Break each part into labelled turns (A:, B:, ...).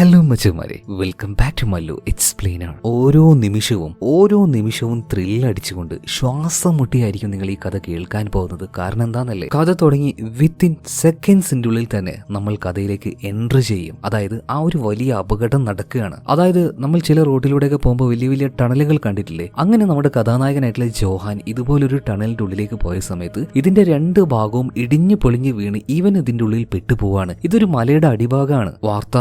A: Hello മച്ചുമാരെ welcome back to Mallu explainer ഓരോ നിമിഷവും ഓരോ നിമിഷവും ത്രില്ലടിച്ചുകൊണ്ട് ശ്വാസം മുട്ടിയായിരിക്കും നിങ്ങൾ ഈ കഥ കേൾക്കാൻ പോകുന്നത്. കാരണം എന്താണെന്നല്ലേ കഥ തുടങ്ങി വിത്തിൻ സെക്കൻഡ്സിന്റെ ഉള്ളിൽ തന്നെ നമ്മൾ കഥയിലേക്ക് എൻട്രി ചെയ്യും. അതായത് ആ ഒരു വലിയ അപകടം നടക്കുകയാണ്. അതായത് നമ്മൾ ചില റോഡിലൂടെയൊക്കെ പോകുമ്പോൾ വലിയ വലിയ ടണലുകൾ കണ്ടിട്ടില്ലേ? അങ്ങനെ നമ്മുടെ കഥാനായകനായിട്ടുള്ള ജോഹാൻ ഇതുപോലൊരു ടണലിന്റെ ഉള്ളിലേക്ക് പോയ സമയത്ത് ഇതിന്റെ രണ്ട് ഭാഗവും ഇടിഞ്ഞു പൊളിഞ്ഞു വീണ് ഈവൻ ഇതിന്റെ ഉള്ളിൽ പെട്ടുപോവാണ്. ഇതൊരു മലയുടെ അടിഭാഗമാണ്. വാർത്ത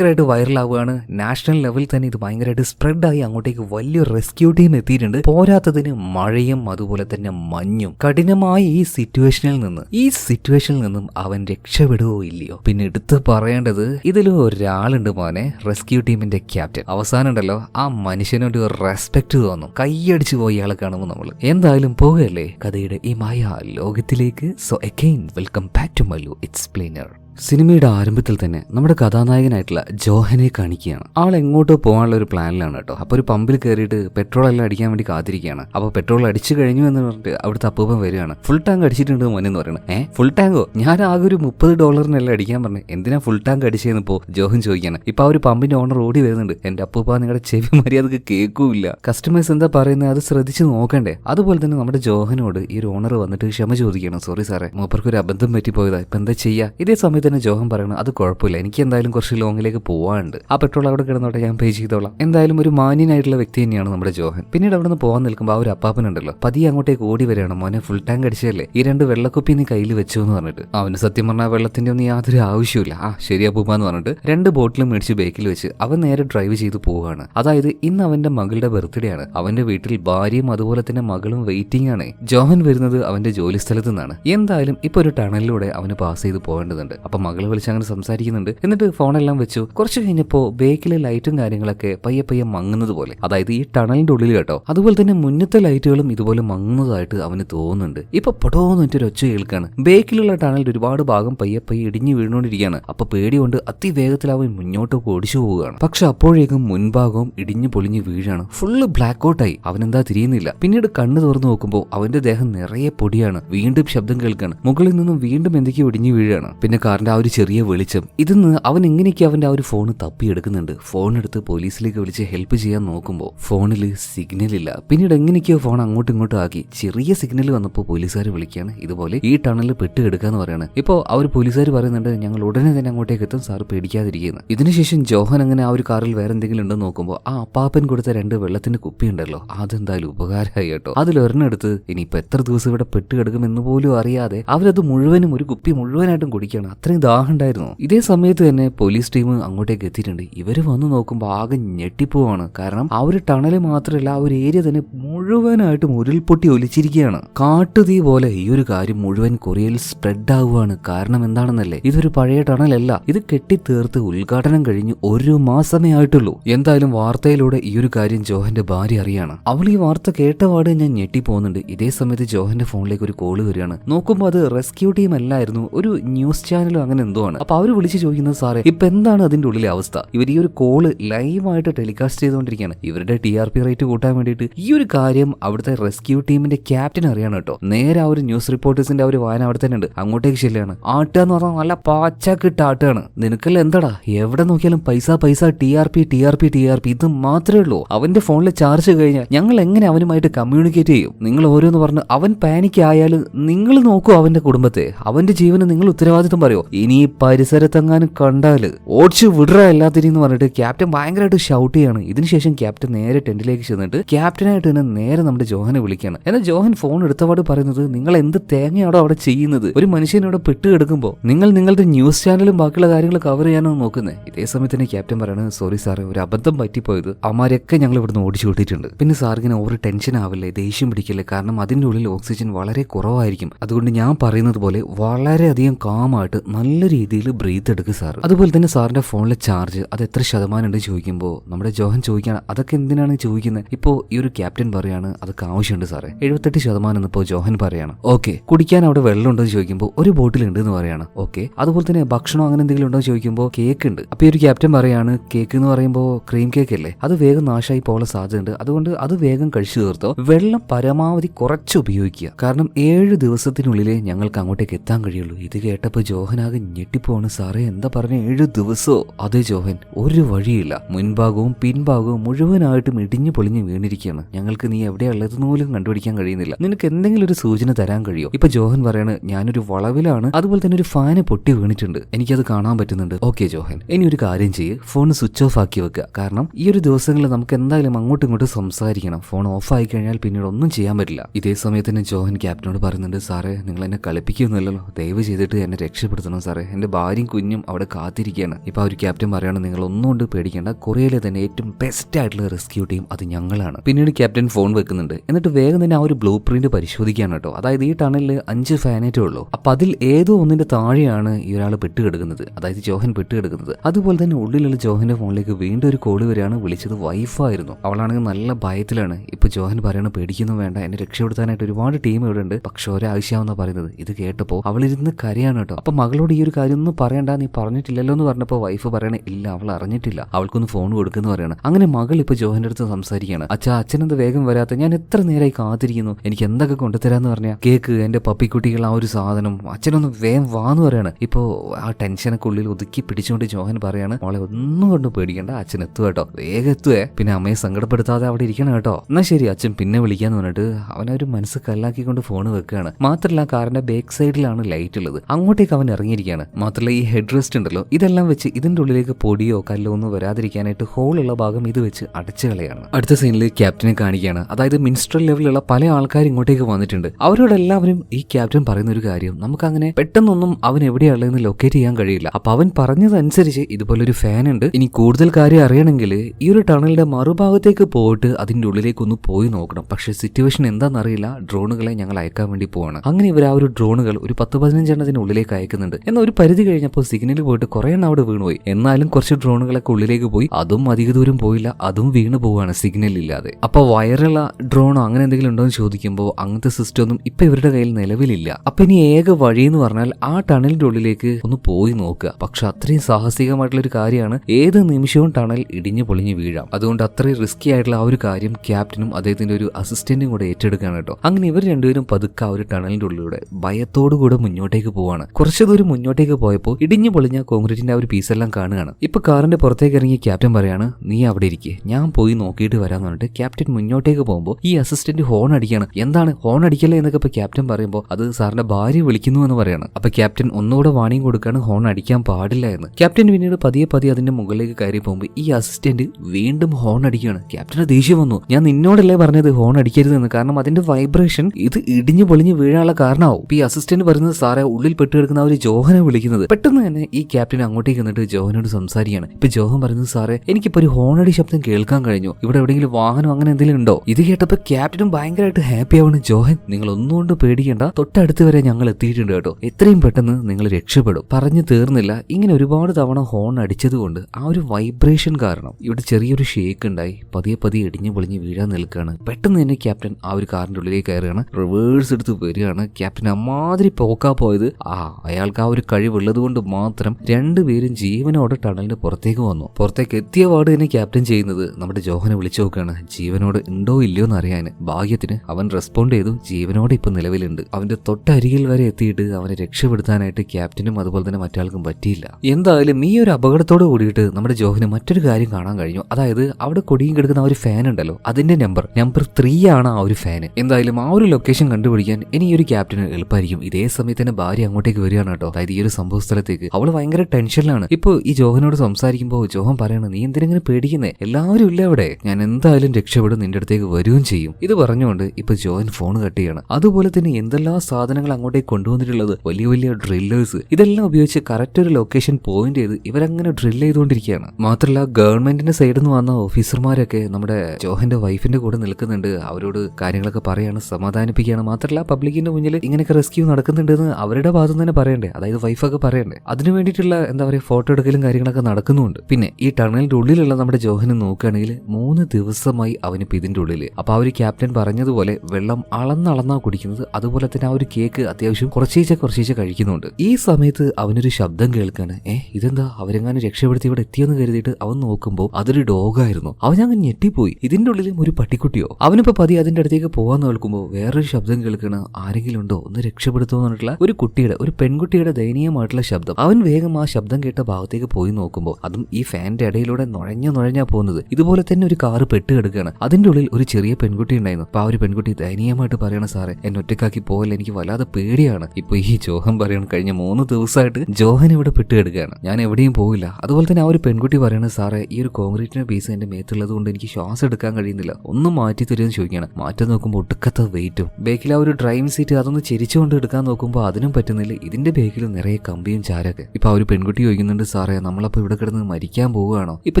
A: ഭയങ്കരമായിട്ട് വൈറലാവുകയാണ്. നാഷണൽ ലെവലിൽ തന്നെ ഇത് ഭയങ്കരമായിട്ട് സ്പ്രെഡായി അങ്ങോട്ടേക്ക് വലിയൊരു റെസ്ക്യൂ ടീം എത്തിയിട്ടുണ്ട്. പോരാത്തതിന് മഴയും അതുപോലെ തന്നെ മഞ്ഞും. കഠിനമായ ഈ സിറ്റുവേഷനിൽ നിന്ന് ഈ സിറ്റുവേഷനിൽ നിന്നും അവൻ രക്ഷപ്പെടുകയോ ഇല്ലയോ? പിന്നെ എടുത്ത് പറയേണ്ടത് ഇതിൽ ഒരാളുണ്ട് മോനെ റെസ്ക്യൂ ടീമിന്റെ ക്യാപ്റ്റൻ. അവസാനം ഉണ്ടല്ലോ ആ മനുഷ്യനോട് റെസ്പെക്ട് തോന്നും കൈയടിച്ചു പോയി ഇയാളെ കാണുമ്പോൾ നമ്മൾ എന്തായാലും പോവുകയല്ലേ കഥയുടെ ഈ മായ ലോകത്തിലേക്ക്. So again welcome back to Mallu explainer സിനിമയുടെ ആരംഭത്തിൽ തന്നെ നമ്മുടെ കഥാനായകനായിട്ടുള്ള ജോഹനെ കാണിക്കുകയാണ്. ആൾ എങ്ങോട്ടോ പോകാനുള്ള ഒരു പ്ലാനിലാണ് കേട്ടോ. അപ്പോൾ ഒരു പമ്പിൽ കയറിയിട്ട് പെട്രോൾ എല്ലാം അടിക്കാൻ വേണ്ടി കാത്തിരിക്കുകയാണ്. അപ്പോൾ പെട്രോൾ അടിച്ചു കഴിഞ്ഞു എന്ന് പറഞ്ഞിട്ട് അവിടുത്തെ അപ്പൂപ്പൻ വരികയാണ്. ഫുൾ ടാങ്ക് അടിച്ചിട്ടുണ്ട് മോനെന്ന് പറയുന്നത്. ഏഹ് ഫുൾ ടാങ്കോ? ഞാൻ ആകെ ഒരു മുപ്പത് ഡോളറിനല്ല അടിക്കാൻ പറഞ്ഞു. എന്തിനാ ഫുൾ ടാങ്ക് അടിച്ചതെന്ന് ഇപ്പോൾ ജോഹൻ ചോദിക്കുകയാണ്. ഇപ്പോൾ ആ ഒരു പമ്പിന്റെ ഓണർ ഓടി വരുന്നുണ്ട്. എന്റെ അപ്പൂപ്പ നിങ്ങളുടെ ചെവി മര്യാദയ്ക്ക് കേൾക്കൂല്ല. കസ്റ്റമേഴ്സ് എന്താ പറയുന്നത് അത് ശ്രദ്ധിച്ച് നോക്കണ്ടേ. അതുപോലെ തന്നെ നമ്മുടെ ജോഹനോട് ഈ ഒരു ഓണർ വന്നിട്ട് ക്ഷമ ചോദിക്കണം സോറി സാറേ മൂപ്പർക്ക് ഒരു അബദ്ധം പറ്റിപ്പോയതാ. ഇപ്പം എന്താ ചെയ്യുക ഇതേ സമയത്ത് തന്നെ ജോഹൻ പറയണം അത് കുഴപ്പമില്ല. എനിക്ക് എന്തായാലും കുറച്ച് ലോങ്ങിലേക്ക് പോവാണ്ട് ആ പെട്രോൾ അവിടെ കിടന്നോട്ടെ ഞാൻ പേ ചെയ്തോളാം. എന്തായാലും ഒരു മാന്യനായിട്ടുള്ള വ്യക്തി തന്നെയാണ് നമ്മുടെ ജോഹൻ. പിന്നീട് അവിടെ നിന്ന് പോകാൻ നിൽക്കുമ്പോൾ ആ ഒരു അപ്പാപ്പനുണ്ടല്ലോ പതി അങ്ങോട്ടേക്ക് ഓടി വരികയാണ്. മോനെ ഫുൾ ടാങ്ക് അടിച്ചതല്ലേ? ഈ രണ്ട് വെള്ളക്കുപ്പി നീ കയ്യിൽ വെച്ചു എന്ന് പറഞ്ഞിട്ട്. അവന് സത്യം പറഞ്ഞാൽ വെള്ളത്തിന്റെ ഒന്നും യാതൊരു ആവശ്യമില്ല ആ ശരി അപ്പൂപ്പ എന്ന് പറഞ്ഞിട്ട് രണ്ട് ബോട്ടിലും മേടിച്ച് ബേക്കിൽ വെച്ച് അവൻ നേരെ ഡ്രൈവ് ചെയ്ത് പോവുകയാണ്. അതായത് ഇന്ന് അവന്റെ മകളുടെ ബർത്ത്ഡേ ആണ്. അവന്റെ വീട്ടിൽ ഭാര്യയും അതുപോലെ തന്നെ മകളും വെയിറ്റിംഗ് ആണ്. ജോഹൻ വരുന്നത് അവന്റെ ജോലി സ്ഥലത്ത് നിന്നാണ്. എന്തായാലും ഇപ്പൊ ഒരു ടണലിലൂടെ അവന് പാസ് ചെയ്ത് പോകേണ്ടതുണ്ട്. അപ്പൊ മകൾ വിളിച്ച് അങ്ങനെ സംസാരിക്കുന്നുണ്ട്. എന്നിട്ട് ഫോണെല്ലാം വെച്ചു. കുറച്ച് കഴിഞ്ഞപ്പോൾ ബേക്കിലെ ലൈറ്റും കാര്യങ്ങളൊക്കെ പയ്യെ പയ്യെ മങ്ങുന്നത് പോലെ. അതായത് ഈ ടണലിന്റെ ഉള്ളിൽ കേട്ടോ. അതുപോലെ തന്നെ മുന്നത്തെ ലൈറ്റുകളും ഇതുപോലെ മങ്ങുന്നതായിട്ട് അവന് തോന്നുന്നുണ്ട്. ഇപ്പൊ പൊടോന്ന് ഒരു ഒച്ച കേൾക്കാണ്. ബേക്കിലുള്ള ടണലിന്റെ ഒരുപാട് ഭാഗം പയ്യെ പയ്യെ ഇടിഞ്ഞു വീണുകൊണ്ടിരിക്കുകയാണ്. അപ്പൊ പേടി കൊണ്ട് അതിവേഗത്തിൽ അവൻ മുന്നോട്ട് ഓടിച്ചു പോവുകയാണ്. പക്ഷെ അപ്പോഴേക്കും മുൻഭാഗവും ഇടിഞ്ഞു പൊളിഞ്ഞു വീഴാണ്. ഫുള്ള് ബ്ലാക്ക് ഔട്ടായി. എന്താ തിരിയുന്നില്ല. പിന്നീട് കണ്ണു തുറന്നു നോക്കുമ്പോൾ അവന്റെ ദേഹം നിറയെ പൊടിയാണ്. വീണ്ടും ശബ്ദം കേൾക്കാണ്. മുകളിൽ നിന്നും വീണ്ടും എന്തൊക്കെയോ ഇടിഞ്ഞു വീഴാണ്. പിന്നെ കാറിന്റെ ആ ഒരു ചെറിയ വെളിച്ചം. ഇതിന്ന് അവൻ എങ്ങനെയൊക്കെ അവന്റെ ആ ഒരു ഫോൺ തപ്പിയെടുക്കുന്നുണ്ട്? ഫോൺ എടുത്ത് പോലീസിലേക്ക് വിളിച്ച് ഹെൽപ്പ് ചെയ്യാൻ നോക്കുമ്പോൾ ഫോണിൽ സിഗ്നൽ ഇല്ല. പിന്നീട് എങ്ങനെയൊക്കെയോ ഫോൺ അങ്ങോട്ടും ഇങ്ങോട്ടും ആക്കി. ചെറിയ സിഗ്നൽ വന്നപ്പോൾ പോലീസുകാർ വിളിക്കുകയാണ്. ഇതുപോലെ ഈ ടണലിൽ പെട്ട് കിടക്കാന്ന് പറയാണ്. ഇപ്പോൾ അവർ പോലീസുകാർ പറയുന്നുണ്ട് ഞങ്ങൾ ഉടനെ തന്നെ അങ്ങോട്ടേക്ക് എത്തും. സാർ പേടിക്കാതിരിക്കുന്നു ഇതിനുശേഷം ജോഹൻ അങ്ങനെ ആ ഒരു കാറിൽ വേറെ എന്തെങ്കിലും ഉണ്ടെന്ന് നോക്കുമ്പോൾ ആ അപ്പാപ്പൻ കൊടുത്ത രണ്ട് വെള്ളത്തിന്റെ കുപ്പി ഉണ്ടല്ലോ അതെന്തായാലും ഉപകാരമായി കേട്ടോ. അതിലൊരെണ്ണെടുത്ത് ഇനിയിപ്പോൾ എത്ര ദിവസം ഇവിടെ കിടക്കുമെന്ന് പോലും അറിയാതെ അവരത് മുഴുവനും ഒരു കുപ്പി മുഴുവനായിട്ടും കുടിക്കുകയാണ്. അത്രയും ദാഹം ഉണ്ടായിരുന്നു. ഇതേ സമയത്ത് തന്നെ പോലീസ് ടീം അങ്ങോട്ടേക്ക് എത്തിയിട്ടുണ്ട്. ഇവർ വന്ന് നോക്കുമ്പോൾ ആകെ ഞെട്ടിപ്പോവാണ്. കാരണം ആ ഒരു ടണൽ മാത്രമല്ല ആ ഒരു ഏരിയ തന്നെ മുഴുവനായിട്ടും ഉരുൾപൊട്ടി ഒലിച്ചിരിക്കുകയാണ്. കാട്ടുതീ പോലെ ഈ ഒരു കാര്യം മുഴുവൻ കൊറിയയിൽ സ്പ്രെഡ് ആവുകയാണ് കാരണം എന്താണെന്നല്ലേ? ഇതൊരു പഴയ ടണലല്ല. ഇത് കെട്ടിത്തീർത്ത് ഉദ്ഘാടനം കഴിഞ്ഞ് ഒരു മാസമേ ആയിട്ടുള്ളൂ. എന്തായാലും വാർത്തയിലൂടെ ഈ ഒരു കാര്യം ജോഹന്റെ ഭാര്യ അറിയാണ്. അവൾ ഈ വാർത്ത കേട്ടപാട് ഞാൻ ഞെട്ടിപ്പോകുന്നുണ്ട്. ഇതേ സമയത്ത് ജോഹന്റെ ഫോണിലേക്ക് ഒരു കോൾ വരികയാണ്. നോക്കുമ്പോൾ അത് റെസ്ക്യൂ ടീം അല്ലായിരുന്നു. ഒരു ന്യൂസ് ചാനലോ അങ്ങനെ എന്തോ ആണ് അപ്പൊ അവർ വിളിച്ച് ചോദിക്കുന്നത് സാറേ ഇപ്പൊ എന്താണ് അതിന്റെ ഉള്ളിലെ അവസ്ഥ? ഇവർ ഈ ഒരു കോൾ ലൈവായിട്ട് ടെലികാസ്റ്റ് ചെയ്തുകൊണ്ടിരിക്കുകയാണ്. ഇവരുടെ ടി ആർ പി റേറ്റ് കൂട്ടാൻ വേണ്ടിയിട്ട്. ഈ ഒരു കാര്യം അവിടുത്തെ റെസ്ക്യൂ ടീമിന്റെ ക്യാപ്റ്റൻ അറിയാണ് കേട്ടോ. നേരെ ആ ഒരു ന്യൂസ് റിപ്പോർട്ടേഴ്സിന്റെ ആ ഒരു വായന അവിടെ തന്നെ ഉണ്ട്. അങ്ങോട്ടേക്ക് ശരിയാണ് ആട്ടുക എന്ന് പറഞ്ഞാൽ നല്ല പാച്ചക്കിട്ട് ആട്ടുകയാണ്. നിനക്കല്ല എന്താടാ? എവിടെ നോക്കിയാലും പൈസ പൈസ T R P T R P T R P ഇത് മാത്രമേ ഉള്ളൂ. അവന്റെ ഫോണിൽ ചാർജ് കഴിഞ്ഞാൽ ഞങ്ങൾ എങ്ങനെ അവനുമായിട്ട് കമ്മ്യൂണിക്കേറ്റ് ചെയ്യും? നിങ്ങൾ ഓരോന്ന് പറഞ്ഞ് അവൻ പാനിക് ആയാൽ നിങ്ങൾ നോക്കൂ അവന്റെ കുടുംബത്തെ. അവന്റെ ജീവന് നിങ്ങൾ ഉത്തരവാദിത്വം പറയോ? ഇനി ഈ പരിസരത്തെങ്ങാനും കണ്ടാൽ ഓടിച്ച് വിടുക എല്ലാത്തിനും എന്ന് പറഞ്ഞിട്ട് ക്യാപ്റ്റൻ ഭയങ്കരമായിട്ട് ഷൗട്ട് ചെയ്യാണ്. ഇതിനുശേഷം ക്യാപ്റ്റൻ നേരെ ടെന്റിലേക്ക് ചെന്നിട്ട് ക്യാപ്റ്റനായിട്ട് തന്നെ നേരെ നമ്മുടെ ജോഹനെ വിളിക്കുകയാണ് എന്നാൽ ജോഹൻ ഫോൺ എടുത്തപാട് പറയുന്നത് നിങ്ങൾ എന്ത് തേങ്ങയാണോ അവിടെ ചെയ്യുന്നത്? ഒരു മനുഷ്യൻ ഇവിടെ പെട്ട് കിടക്കുമ്പോൾ നിങ്ങൾ നിങ്ങളുടെ ന്യൂസ് ചാനലും ബാക്കിയുള്ള കാര്യങ്ങൾ കവർ ചെയ്യാനോ നോക്കുന്നത് ഇതേ സമയത്ത് തന്നെ ക്യാപ്റ്റൻ പറയുന്നത് സോറി സാറേ ഒരു അബദ്ധം പറ്റിപ്പോയത്. അമാരൊക്കെ ഞങ്ങൾ ഇവിടുന്ന് ഓടിച്ചു വിട്ടിട്ടുണ്ട്. പിന്നെ സാറിങ്ങനെ ഓവർ ടെൻഷൻ ആവില്ലേ ദേഷ്യം പിടിക്കില്ല. കാരണം അതിന്റെ ഉള്ളിൽ ഓക്സിജൻ വളരെ കുറവായിരിക്കും. അതുകൊണ്ട് ഞാൻ പറയുന്നത് പോലെ വളരെയധികം കാമായിട്ട് നല്ല രീതിയിൽ ബ്രീത്ത് എടുക്കുക സാർ അതുപോലെ തന്നെ സാറിന്റെ ഫോണിലെ ചാർജ് അത് എത്ര ശതമാനം ഉണ്ട് ചോദിക്കുമ്പോൾ നമ്മുടെ ജോഹൻ ചോദിക്കുകയാണ് അതൊക്കെ എന്തിനാണ് ചോദിക്കുന്നത് ഇപ്പോൾ ഈ ഒരു ക്യാപ്റ്റൻ പറയാണ് അതൊക്കെ ആവശ്യമുണ്ട് സാറേ എഴുപത്തെട്ട് ശതമാനം ഇപ്പോൾ ജോഹൻ പറയാണ് ഓക്കെ കുടിക്കാൻ അവിടെ വെള്ളം ഉണ്ടോ എന്ന് ചോദിക്കുമ്പോൾ ഒരു ബോട്ടിൽ ഉണ്ട് എന്ന് പറയാണ് ഓക്കെ അതുപോലെ തന്നെ ഭക്ഷണം അങ്ങനെ എന്തെങ്കിലും ഉണ്ടോ എന്ന് ചോദിക്കുമ്പോൾ കേക്ക് ഉണ്ട്. അപ്പോൾ ഈ ഒരു ക്യാപ്റ്റൻ പറയാണ് കേക്ക് എന്ന് പറയുമ്പോൾ ക്രീം കേക്ക് അല്ലേ? അത് വേഗം നാശമായി പോകാൻ സാധ്യതയുണ്ട് അതുകൊണ്ട് അത് വേഗം കഴിച്ചു തീർത്തോ. വെള്ളം പരമാവധി കുറച്ച് ഉപയോഗിക്കുക. കാരണം ഏഴ് ദിവസത്തിനുള്ളിലേ ഞങ്ങൾക്ക് അങ്ങോട്ടേക്ക് എത്താൻ കഴിയുള്ളൂ. ഇത് കേട്ടപ്പോൾ ജോഹനാകെ ഞെട്ടിപ്പോണ് സാറേ. എന്താ പറഞ്ഞ? ഏഴ് ദിവസമോ അതെ ജോഹൻ. ഒരു വഴിയില്ല. മുൻഭാഗവും പിൻഭാഗവും മുഴുവനായിട്ടും ഇടിഞ്ഞു പൊളിഞ്ഞു വീണിരിക്കുകയാണ്. ഞങ്ങൾക്ക് നീ എവിടെയുള്ളതെന്ന് പോലും കണ്ടുപിടിക്കാൻ കഴിയുന്നില്ല. നിനക്ക് എന്തെങ്കിലും ഒരു സൂചന തരാൻ കഴിയോ? ഇപ്പൊ ജോഹൻ പറയാണ് ഞാനൊരു വളവിലാണ്. അതുപോലെ തന്നെ ഒരു ഫാന് പൊട്ടി വീണിട്ടുണ്ട്. എനിക്കത് കാണാൻ പറ്റുന്നുണ്ട്. Okay Johan. ഇനി ഒരു കാര്യം ചെയ്യ്. ഫോൺ സ്വിച്ച് ഓഫ് ആക്കി വെക്കുക കാരണം ഈ ഒരു ദിവസങ്ങളിൽ നമുക്ക് എന്തായാലും അങ്ങോട്ടും ഇങ്ങോട്ടും സംസാരിക്കണം. ഫോൺ ഓഫ് ആയി കഴിഞ്ഞാൽ പിന്നീട് ഒന്നും ചെയ്യാൻ പറ്റില്ല. ഇതേ സമയത്ത് തന്നെ ജോഹൻ ക്യാപ്റ്റനോട് പറയുന്നുണ്ട് സാറേ നിങ്ങൾ എന്നെ കളിപ്പിക്കുന്നില്ലല്ലോ ദയവ് ചെയ്തിട്ട് എന്നെ രക്ഷപ്പെടുത്തണം. സാറേ. എന്റെ ഭാര്യയും കുഞ്ഞും അവിടെ കാത്തിരിക്കുകയാണ്. ഇപ്പോൾ ഒരു ക്യാപ്റ്റൻ പറയുകയാണ് നിങ്ങൾ ഒന്നും കൊണ്ട് പേടിക്കേണ്ട. കൊറിയയിലെ തന്നെ ഏറ്റവും ബെസ്റ്റ് ആയിട്ടുള്ള റെസ്ക്യൂ ടീം അത് ഞങ്ങളാണ്. പിന്നീട് ക്യാപ്റ്റൻ ഫോൺ വെക്കുന്നുണ്ട്. എന്നിട്ട് വേഗം തന്നെ ആ ഒരു ബ്ലൂ പ്രിന്റ് പരിശോധിക്കുകയാണ് കേട്ടോ. അതായത് ഈ ടണലിൽ അഞ്ച് ഫാനേറ്റേ ഉള്ളൂ. അപ്പോൾ അതിൽ ഏതോ ഒന്നിന്റെ താഴെയാണ് ഈ ഒരാൾ പെട്ടുകിടക്കുന്നത്. അതായത് ജോഹൻ പെട്ടുകിടക്കുന്നത്. അതുപോലെ തന്നെ ഉള്ളിലുള്ള ജോഹന്റെ ഫോണിലേക്ക് വീണ്ടും ഒരു കോൾ വരികയാണ്. വിളിച്ചത് വൈഫായിരുന്നു അവളാണെങ്കിൽ നല്ല ഭയത്തിലാണ്. ഇപ്പൊ ജോഹൻ പറയണ പേടിക്കുന്നു വേണ്ട. എന്നെ രക്ഷപ്പെടുത്താനായിട്ട് ഒരുപാട് ടീം ഇവിടെ ഉണ്ട്. പക്ഷെ ഒരാവശ്യമാണെന്ന് പറയുന്നത്. ഇത് കേട്ടപ്പോൾ അവളിരുന്ന് കരയാണ് കേട്ടോ. അപ്പൊ മകളോട് ഈ ഒരു കാര്യം ഒന്നും പറയണ്ട നീ പറഞ്ഞിട്ടില്ലല്ലോ എന്ന് പറഞ്ഞപ്പോൾ വൈഫ് പറയണേ ഇല്ല അവൾ അറിഞ്ഞിട്ടില്ല. അവൾക്കൊന്ന് ഫോൺ കൊടുക്കുന്നു പറയണം. അങ്ങനെ മകൾ ഇപ്പൊ ജോഹന്റെ അടുത്ത് സംസാരിക്കുകയാണ്. അച്ഛാ അച്ഛനെന്ത് വേഗം വരാത്ത? ഞാൻ എത്ര നേരമായി കാത്തിരിക്കുന്നു. എനിക്ക് എന്തൊക്കെ കൊണ്ടുതരാന്ന് പറഞ്ഞാൽ കേക്ക് എന്റെ പപ്പിക്കുട്ടികൾ ആ ഒരു സാധനം. അച്ഛനൊന്ന് വേഗം വാന്ന് പറയാണ്. ഇപ്പോ ആ ടെൻഷനൊക്കെ ഉള്ളിൽ ഒതുക്കി പിടിച്ചുകൊണ്ട് ജോഹൻ പറയാണ് മോളെ ഒന്നും കൊണ്ട് പേടിക്കണ്ട. അച്ഛൻ എത്തുക കേട്ടോ. വേഗം എത്തുവേ. പിന്നെ അമ്മയെ സങ്കടപ്പെടുത്താതെ അവിടെ ഇരിക്കണം കേട്ടോ. എന്നാ ശരി അച്ഛൻ പിന്നെ വിളിക്കാന്ന് പറഞ്ഞിട്ട് അവനൊരു മനസ്സ് കല്ലാക്കിക്കൊണ്ട് ഫോൺ വെക്കുകയാണ്. മാത്രമല്ല കാറിന്റെ ബാക്ക് സൈഡിലാണ് ലൈറ്റ് ഉള്ളത്. അങ്ങോട്ടേക്ക് അവൻ ഇറങ്ങിയിരിക്കുകയാണ് മാത്രമല്ല ഈ ഹെഡ് റെസ്റ്റ് ഉണ്ടല്ലോ ഇതെല്ലാം വെച്ച് ഇതിന്റെ ഉള്ളിലേക്ക് പൊടിയോ കല്ലോ ഒന്നും വരാതിരിക്കാനായിട്ട് ഉള്ള ഭാഗം ഇത് വെച്ച് അടച്ചു കളയാണ്. അടുത്ത സീനിൽ ക്യാപ്റ്റനെ കാണിക്കുകയാണ്. അതായത് മിനിസ്റ്റർ ലെവലിലുള്ള പല ആൾക്കാർ ഇങ്ങോട്ടേക്ക് വന്നിട്ടുണ്ട്. അവരോട് എല്ലാവരും ഈ ക്യാപ്റ്റൻ പറയുന്ന ഒരു കാര്യം നമുക്കങ്ങനെ പെട്ടെന്നൊന്നും അവൻ എവിടെയുള്ളതെന്ന് ലൊക്കേറ്റ് ചെയ്യാൻ കഴിയില്ല. അപ്പൊ അവൻ പറഞ്ഞതനുസരിച്ച് ഇതുപോലൊരു ഫാൻ ഉണ്ട്. ഇനി കൂടുതൽ കാര്യം അറിയണമെങ്കിൽ ഈ ഒരു ടണലിന്റെ മറുഭാഗത്തേക്ക് പോയിട്ട് അതിന്റെ ഉള്ളിലേക്ക് ഒന്ന് പോയി നോക്കണം. പക്ഷെ സിറ്റുവേഷൻ എന്താണെന്നറിയില്ല. ഡ്രോണുകളെ ഞങ്ങൾ അയക്കാൻ വേണ്ടി പോവാണ്. അങ്ങനെ ഇവർ ആ ഒരു ഡ്രോണുകൾ ഒരു പത്ത് പതിനഞ്ചെണ്ണത്തിന് ഉള്ളിലേക്ക് അയക്കുന്നുണ്ട്. എന്നാൽ ഒരു പരിധി കഴിഞ്ഞപ്പോൾ സിഗ്നൽ പോയിട്ട് കുറെ എണ്ണം അവിടെ വീണുപോയി. എന്നാലും കുറച്ച് ഡ്രോണുകളൊക്കെ ഉള്ളിലേക്ക് പോയി. അതും അധിക ദൂരം പോയില്ല. അതും വീണ് പോവുകയാണ് സിഗ്നൽ ഇല്ലാതെ. അപ്പൊ വയറുള്ള ഡ്രോണോ അങ്ങനെ എന്തെങ്കിലും ഉണ്ടോ എന്ന് ചോദിക്കുമ്പോൾ അങ്ങനത്തെ സിസ്റ്റം ഒന്നും ഇപ്പൊ ഇവരുടെ കയ്യിൽ നിലവിലില്ല. അപ്പൊ ഇനി ഏക വഴി എന്ന് പറഞ്ഞാൽ ആ ടണലിന്റെ ഉള്ളിലേക്ക് ഒന്ന് പോയി നോക്കുക. പക്ഷെ അത്രയും സാഹസികമായിട്ടുള്ള ഒരു കാര്യമാണ് ഏത് നിമിഷവും ടണൽ ഇടിഞ്ഞു പൊളിഞ്ഞു വീഴാം. അതുകൊണ്ട് അത്രയും റിസ്കി ആയിട്ടുള്ള ആ ഒരു കാര്യം ക്യാപ്റ്റനും അദ്ദേഹത്തിന്റെ ഒരു അസിസ്റ്റന്റും കൂടെ ഏറ്റെടുക്കുകയാണ് കേട്ടോ. അങ്ങനെ ഇവർ രണ്ടുപേരും പതുക്കെ ആ ഒരു ടണലിന്റെ ഉള്ളിലൂടെ ഭയത്തോടു കൂടെ മുന്നോട്ടേക്ക് പോവാണ് കുറച്ചു ദൂരം മുന്നോട്ടേക്ക് പോയപ്പോൾ ഇടിഞ്ഞു പൊളിഞ്ഞ കോൺക്രീറ്റിന്റെ ആ ഒരു പീസെല്ലാം കാണുകയാണ്. ഇപ്പൊ കാറിന്റെ പുറത്തേക്ക് ഇറങ്ങിയ ക്യാപ്റ്റൻ പറയാണ് നീ അവിടെ ഇരിക്കെ. ഞാൻ പോയി നോക്കിയിട്ട് വരാന്ന് പറഞ്ഞിട്ട് ക്യാപ്റ്റൻ മുന്നോട്ടേക്ക് പോകുമ്പോൾ ഈ അസിസ്റ്റന്റ് ഹോൺ അടിക്കുകയാണ്. എന്താണ്? ഹോൺ അടിക്കല്ലേ എന്നൊക്കെ ഇപ്പൊ ക്യാപ്റ്റൻ പറയുമ്പോൾ അത് സാറിന്റെ ഭാര്യ വിളിക്കുന്നു എന്ന് പറയാണ്. അപ്പൊ ക്യാപ്റ്റൻ ഒന്നുകൂടെ വാണിയും കൊടുക്കാണ് ഹോൺ അടിക്കാൻ പാടില്ല എന്ന്. ക്യാപ്റ്റൻ പിന്നീട് പതിയെ പതിയെ അതിന്റെ മുകളിലേക്ക് കയറി പോകുമ്പോൾ ഈ അസിസ്റ്റന്റ് വീണ്ടും ഹോൺ അടിക്കുകയാണ്. ക്യാപ്റ്റന് ദേഷ്യം വന്നു. ഞാൻ നിന്നോടല്ലേ പറഞ്ഞത് ഹോൺ അടിക്കരുത് എന്ന്. കാരണം അതിന്റെ വൈബ്രേഷൻ ഇത് ഇടിഞ്ഞു പൊളിഞ്ഞു വീഴാനുള്ള കാരണമാവും. ഈ അസിസ്റ്റന്റ് പറയുന്നത് സാറേ ഉള്ളിൽ പെട്ട് കിടക്കുന്ന ഒരു ജോഹനെ വിളിക്കുന്നത്. പെട്ടെന്ന് തന്നെ ഈ ക്യാപ്റ്റൻ അങ്ങോട്ടേക്ക് വന്നിട്ട് ജോഹനോട് സംസാരിക്കുകയാണ്. ഇപ്പൊ ജോഹൻ പറയുന്നത് സാറേ എനിക്കിപ്പോ ഒരു ഹോണടി ശബ്ദം കേൾക്കാൻ കഴിഞ്ഞു. ഇവിടെ എവിടെയെങ്കിലും വാഹനം അങ്ങനെ എന്തെങ്കിലും ഉണ്ടോ? ഇത് കേട്ടപ്പോ ക്യാപ്റ്റനും ഭയങ്കരമായിട്ട് ഹാപ്പി ആവണം ജോഹൻ. നിങ്ങൾ ഒന്നുകൊണ്ട് പേടിക്കേണ്ട. തൊട്ടടുത്ത് വരെ ഞങ്ങൾ എത്തിയിട്ടുണ്ട് കേട്ടോ. എത്രയും പെട്ടെന്ന് നിങ്ങൾ രക്ഷപ്പെടും. പറഞ്ഞു തീർന്നില്ല. ഇങ്ങനെ ഒരുപാട് തവണ ഹോൺ അടിച്ചതുകൊണ്ട് ആ ഒരു വൈബ്രേഷൻ കാരണം ഇവിടെ ചെറിയൊരു ഷേക്ക് ഉണ്ടായി. പതിയെ പതിയെ ഇടിഞ്ഞു പൊളിഞ്ഞ് വീഴാൻ നിൽക്കുകയാണ്. പെട്ടെന്ന് തന്നെ ക്യാപ്റ്റൻ ആ ഒരു കാറിന്റെ ഉള്ളിലേക്ക് കയറുകയാണ്. റിവേഴ്സ് എടുത്ത് വരികയാണ്. ക്യാപ്റ്റൻ അമ്മാതിരി പോക്കാ പോയത്. ആ അയാൾക്ക് ആ ഒരു കഴിവുള്ളത് കൊണ്ട് മാത്രം രണ്ടുപേരും ജീവനോടെ ടണലിന് പുറത്തേക്ക് വന്നു. പുറത്തേക്ക് എത്തിയ വാർഡ് തന്നെ ക്യാപ്റ്റൻ ചെയ്യുന്നത് നമ്മുടെ ജോഹനെ വിളിച്ചു നോക്കുകയാണ് ജീവനോട് ഉണ്ടോ ഇല്ലയോ എന്ന് അറിയാൻ ഭാഗ്യത്തിന് അവൻ റെസ്പോണ്ട് ചെയ്തു. ജീവനോടെ ഇപ്പൊ നിലവിലുണ്ട്. അവന്റെ തൊട്ടരികിൽ വരെ എത്തിയിട്ട് അവനെ രക്ഷപ്പെടുത്താനായിട്ട് ക്യാപ്റ്റനും അതുപോലെ തന്നെ മറ്റാൾക്കും പറ്റിയില്ല. എന്തായാലും ഈ ഒരു അപകടത്തോട് കൂടിയിട്ട് നമ്മുടെ ജോഹന് മറ്റൊരു കാര്യം കാണാൻ കഴിഞ്ഞു. അതായത് അവിടെ കൊടിയും കിടക്കുന്ന ഒരു ഫാൻ ഉണ്ടല്ലോ അതിന്റെ നമ്പർ നമ്പർ ത്രീ ആണ് ആ ഒരു ഫാന് എന്തായാലും ആ ഒരു ലൊക്കേഷൻ കണ്ടുപിടിക്കാൻ ഇനി ഒരു ക്യാപ്റ്റന് എളുപ്പമായിരിക്കും. ഇതേ സമയത്ത് തന്നെ ഭാര്യ അങ്ങോട്ടേക്ക് വരികയാണ് കേട്ടോ. അതായത് ഈ ഒരു സംഭവ സ്ഥലത്തേക്ക്. അവൾ ഭയങ്കര ടെൻഷനിലാണ്. ഇപ്പൊ ഈ ജോഹനോട് സംസാരിക്കുമ്പോൾ ജോഹൻ പറയണം നീ എന്തിനെങ്ങനെ പേടിക്കുന്നേ? എല്ലാവരും ഇല്ല അവിടെ? ഞാൻ എന്തായാലും രക്ഷപ്പെടും നിന്റെ അടുത്തേക്ക് വരികയും ചെയ്യും. ഇത് പറഞ്ഞുകൊണ്ട് ഇപ്പൊ ജോഹൻ ഫോൺ കട്ട് ചെയ്യണം. അതുപോലെ തന്നെ എന്തെല്ലാം സാധനങ്ങൾ അങ്ങോട്ടേക്ക് കൊണ്ടുവന്നിട്ടുള്ളത്? വലിയ വലിയ ഡ്രില്ലേഴ്സ് ഇതെല്ലാം ഉപയോഗിച്ച് കറക്റ്റ് ഒരു ലൊക്കേഷൻ പോയിന്റ് ചെയ്ത് ഇവരങ്ങനെ ഡ്രിൽ ചെയ്തുകൊണ്ടിരിക്കുകയാണ്. മാത്രമല്ല ഗവൺമെന്റിന്റെ സൈഡിൽ നിന്ന് വന്ന ഓഫീസർമാരൊക്കെ നമ്മുടെ ജോഹന്റെ വൈഫിന്റെ കൂടെ നിൽക്കുന്നുണ്ട്. അവരോട് കാര്യങ്ങളൊക്കെ പറയാണ് സമാധാനിപ്പിക്കുകയാണ്. മാത്രമല്ല പബ്ലിക്കിന്റെ മുന്നിൽ ഇങ്ങനെയൊക്കെ റെസ്ക്യൂ നടക്കുന്നുണ്ടെന്ന് അവരുടെ നിന്ന് തന്നെ പറയണ്ടേ? അതായത് വൈഫൊക്കെ പറയണ്ടേ അതിനു വേണ്ടിയിട്ടുള്ള എന്താ പറയുക ഫോട്ടോ എടുക്കലും കാര്യങ്ങളൊക്കെ നടക്കുന്നുണ്ട്. പിന്നെ ഈ ടണലിന്റെ ഉള്ളിലുള്ള നമ്മുടെ ജോഹനെ നോക്കുകയാണെങ്കിൽ മൂന്ന് ദിവസമായി അവനിപ്പോൾ ഇതിന്റെ ഉള്ളിൽ അപ്പോൾ അപ്പൊ ആ ഒരു ക്യാപ്റ്റൻ പറഞ്ഞതുപോലെ വെള്ളം അളന്നളന്നാ കുടിക്കുന്നത് അതുപോലെ തന്നെ ആ ഒരു കേക്ക് അത്യാവശ്യം കുറച്ചേച്ച കുറച്ചേച്ച കഴിക്കുന്നുണ്ട്. ഈ സമയത്ത് അവനൊരു ശബ്ദം കേൾക്കാണ് ഏ ഇതെന്താ? അവരെങ്ങാനും രക്ഷപ്പെടുത്തി ഇവിടെ എത്തിയെന്ന് കരുതിയിട്ട് അവൻ നോക്കുമ്പോൾ അതൊരു ഡോഗായിരുന്നു. അവൻ അങ്ങ് ഞെട്ടിപ്പോയി. ഇതിന്റെ ഉള്ളിലും ഒരു പട്ടിക്കുട്ടിയോ? അവനിപ്പോ പതി അതിന്റെ അടുത്തേക്ക് പോകാൻ നോക്കുമ്പോൾ വേറൊരു ശബ്ദം കേൾക്കണ ആരെങ്കിലും ഉണ്ടോ? ഒന്ന് രക്ഷപ്പെടുത്തുമോ എന്നുള്ള ഒരു കുട്ടിയുടെ ഒരു പെൺകുട്ടിയുടെ ദയനീയമായിട്ടുള്ള ശബ്ദം. അവൻ വേഗം ആ ശബ്ദം കേട്ട ഭാഗത്തേക്ക് പോയി നോക്കുമ്പോൾ അതും ഈ ഫാനിന്റെ ഇടയിലൂടെ നുഴഞ്ഞു നുഴഞ്ഞാ പോകുന്നത്. ഇതുപോലെ തന്നെ ഒരു കാറ് പെട്ട് കിടക്കുകയാണ് അതിന്റെ ഉള്ളിൽ ഒരു ചെറിയ പെൺകുട്ടി ഉണ്ടായിരുന്നു. അപ്പൊ ആ ഒരു പെൺകുട്ടി ദയനീയമായിട്ട് പറയണ സാറേ എന്നെ ഒറ്റക്കാക്കി പോകല്ല എനിക്ക് വല്ലാതെ പേടിയാണ്. ഇപ്പൊ ഈ ജോഹൻ പറയണം കഴിഞ്ഞ മൂന്ന് ദിവസമായിട്ട് ജോഹൻ ഇവിടെ പെട്ട് കിടക്കുകയാണ് ഞാൻ എവിടെയും പോകില്ല അതുപോലെ തന്നെ ആ ഒരു പെൺകുട്ടി പറയണ സാറേ ഈ ഒരു കോൺക്രീറ്റിന്റെ പീസ് എന്റെ മേത്തുള്ളത് കൊണ്ട് എനിക്ക് ശ്വാസം എടുക്കാൻ കഴിയുന്നില്ല. ഒന്നും മാറ്റി തരുമെന്ന് ചോദിക്കുകയാണ്. മാറ്റം നോക്കുമ്പോൾ ഒടുക്കത്തെ വെയിറ്റും ബേക്കിൽ ആ ഒരു ഡ്രൈവിംഗ് സീറ്റ് അതൊന്ന് ചിരിച്ചുകൊണ്ട് എടുക്കാൻ നോക്കുമ്പോൾ അതിനും പറ്റുന്നില്ല. ഇതിന്റെ ബേക്കിൽ നിറയെ കമ്പിയും ചാരൊക്കെ ഇപ്പൊ ആ ഒരു പെൺകുട്ടി ചോദിക്കുന്നുണ്ട് സാറേ നമ്മളപ്പോ ഇവിടെ കിടന്ന് മരിക്കാൻ പോവുകയാണോ? ഇപ്പൊ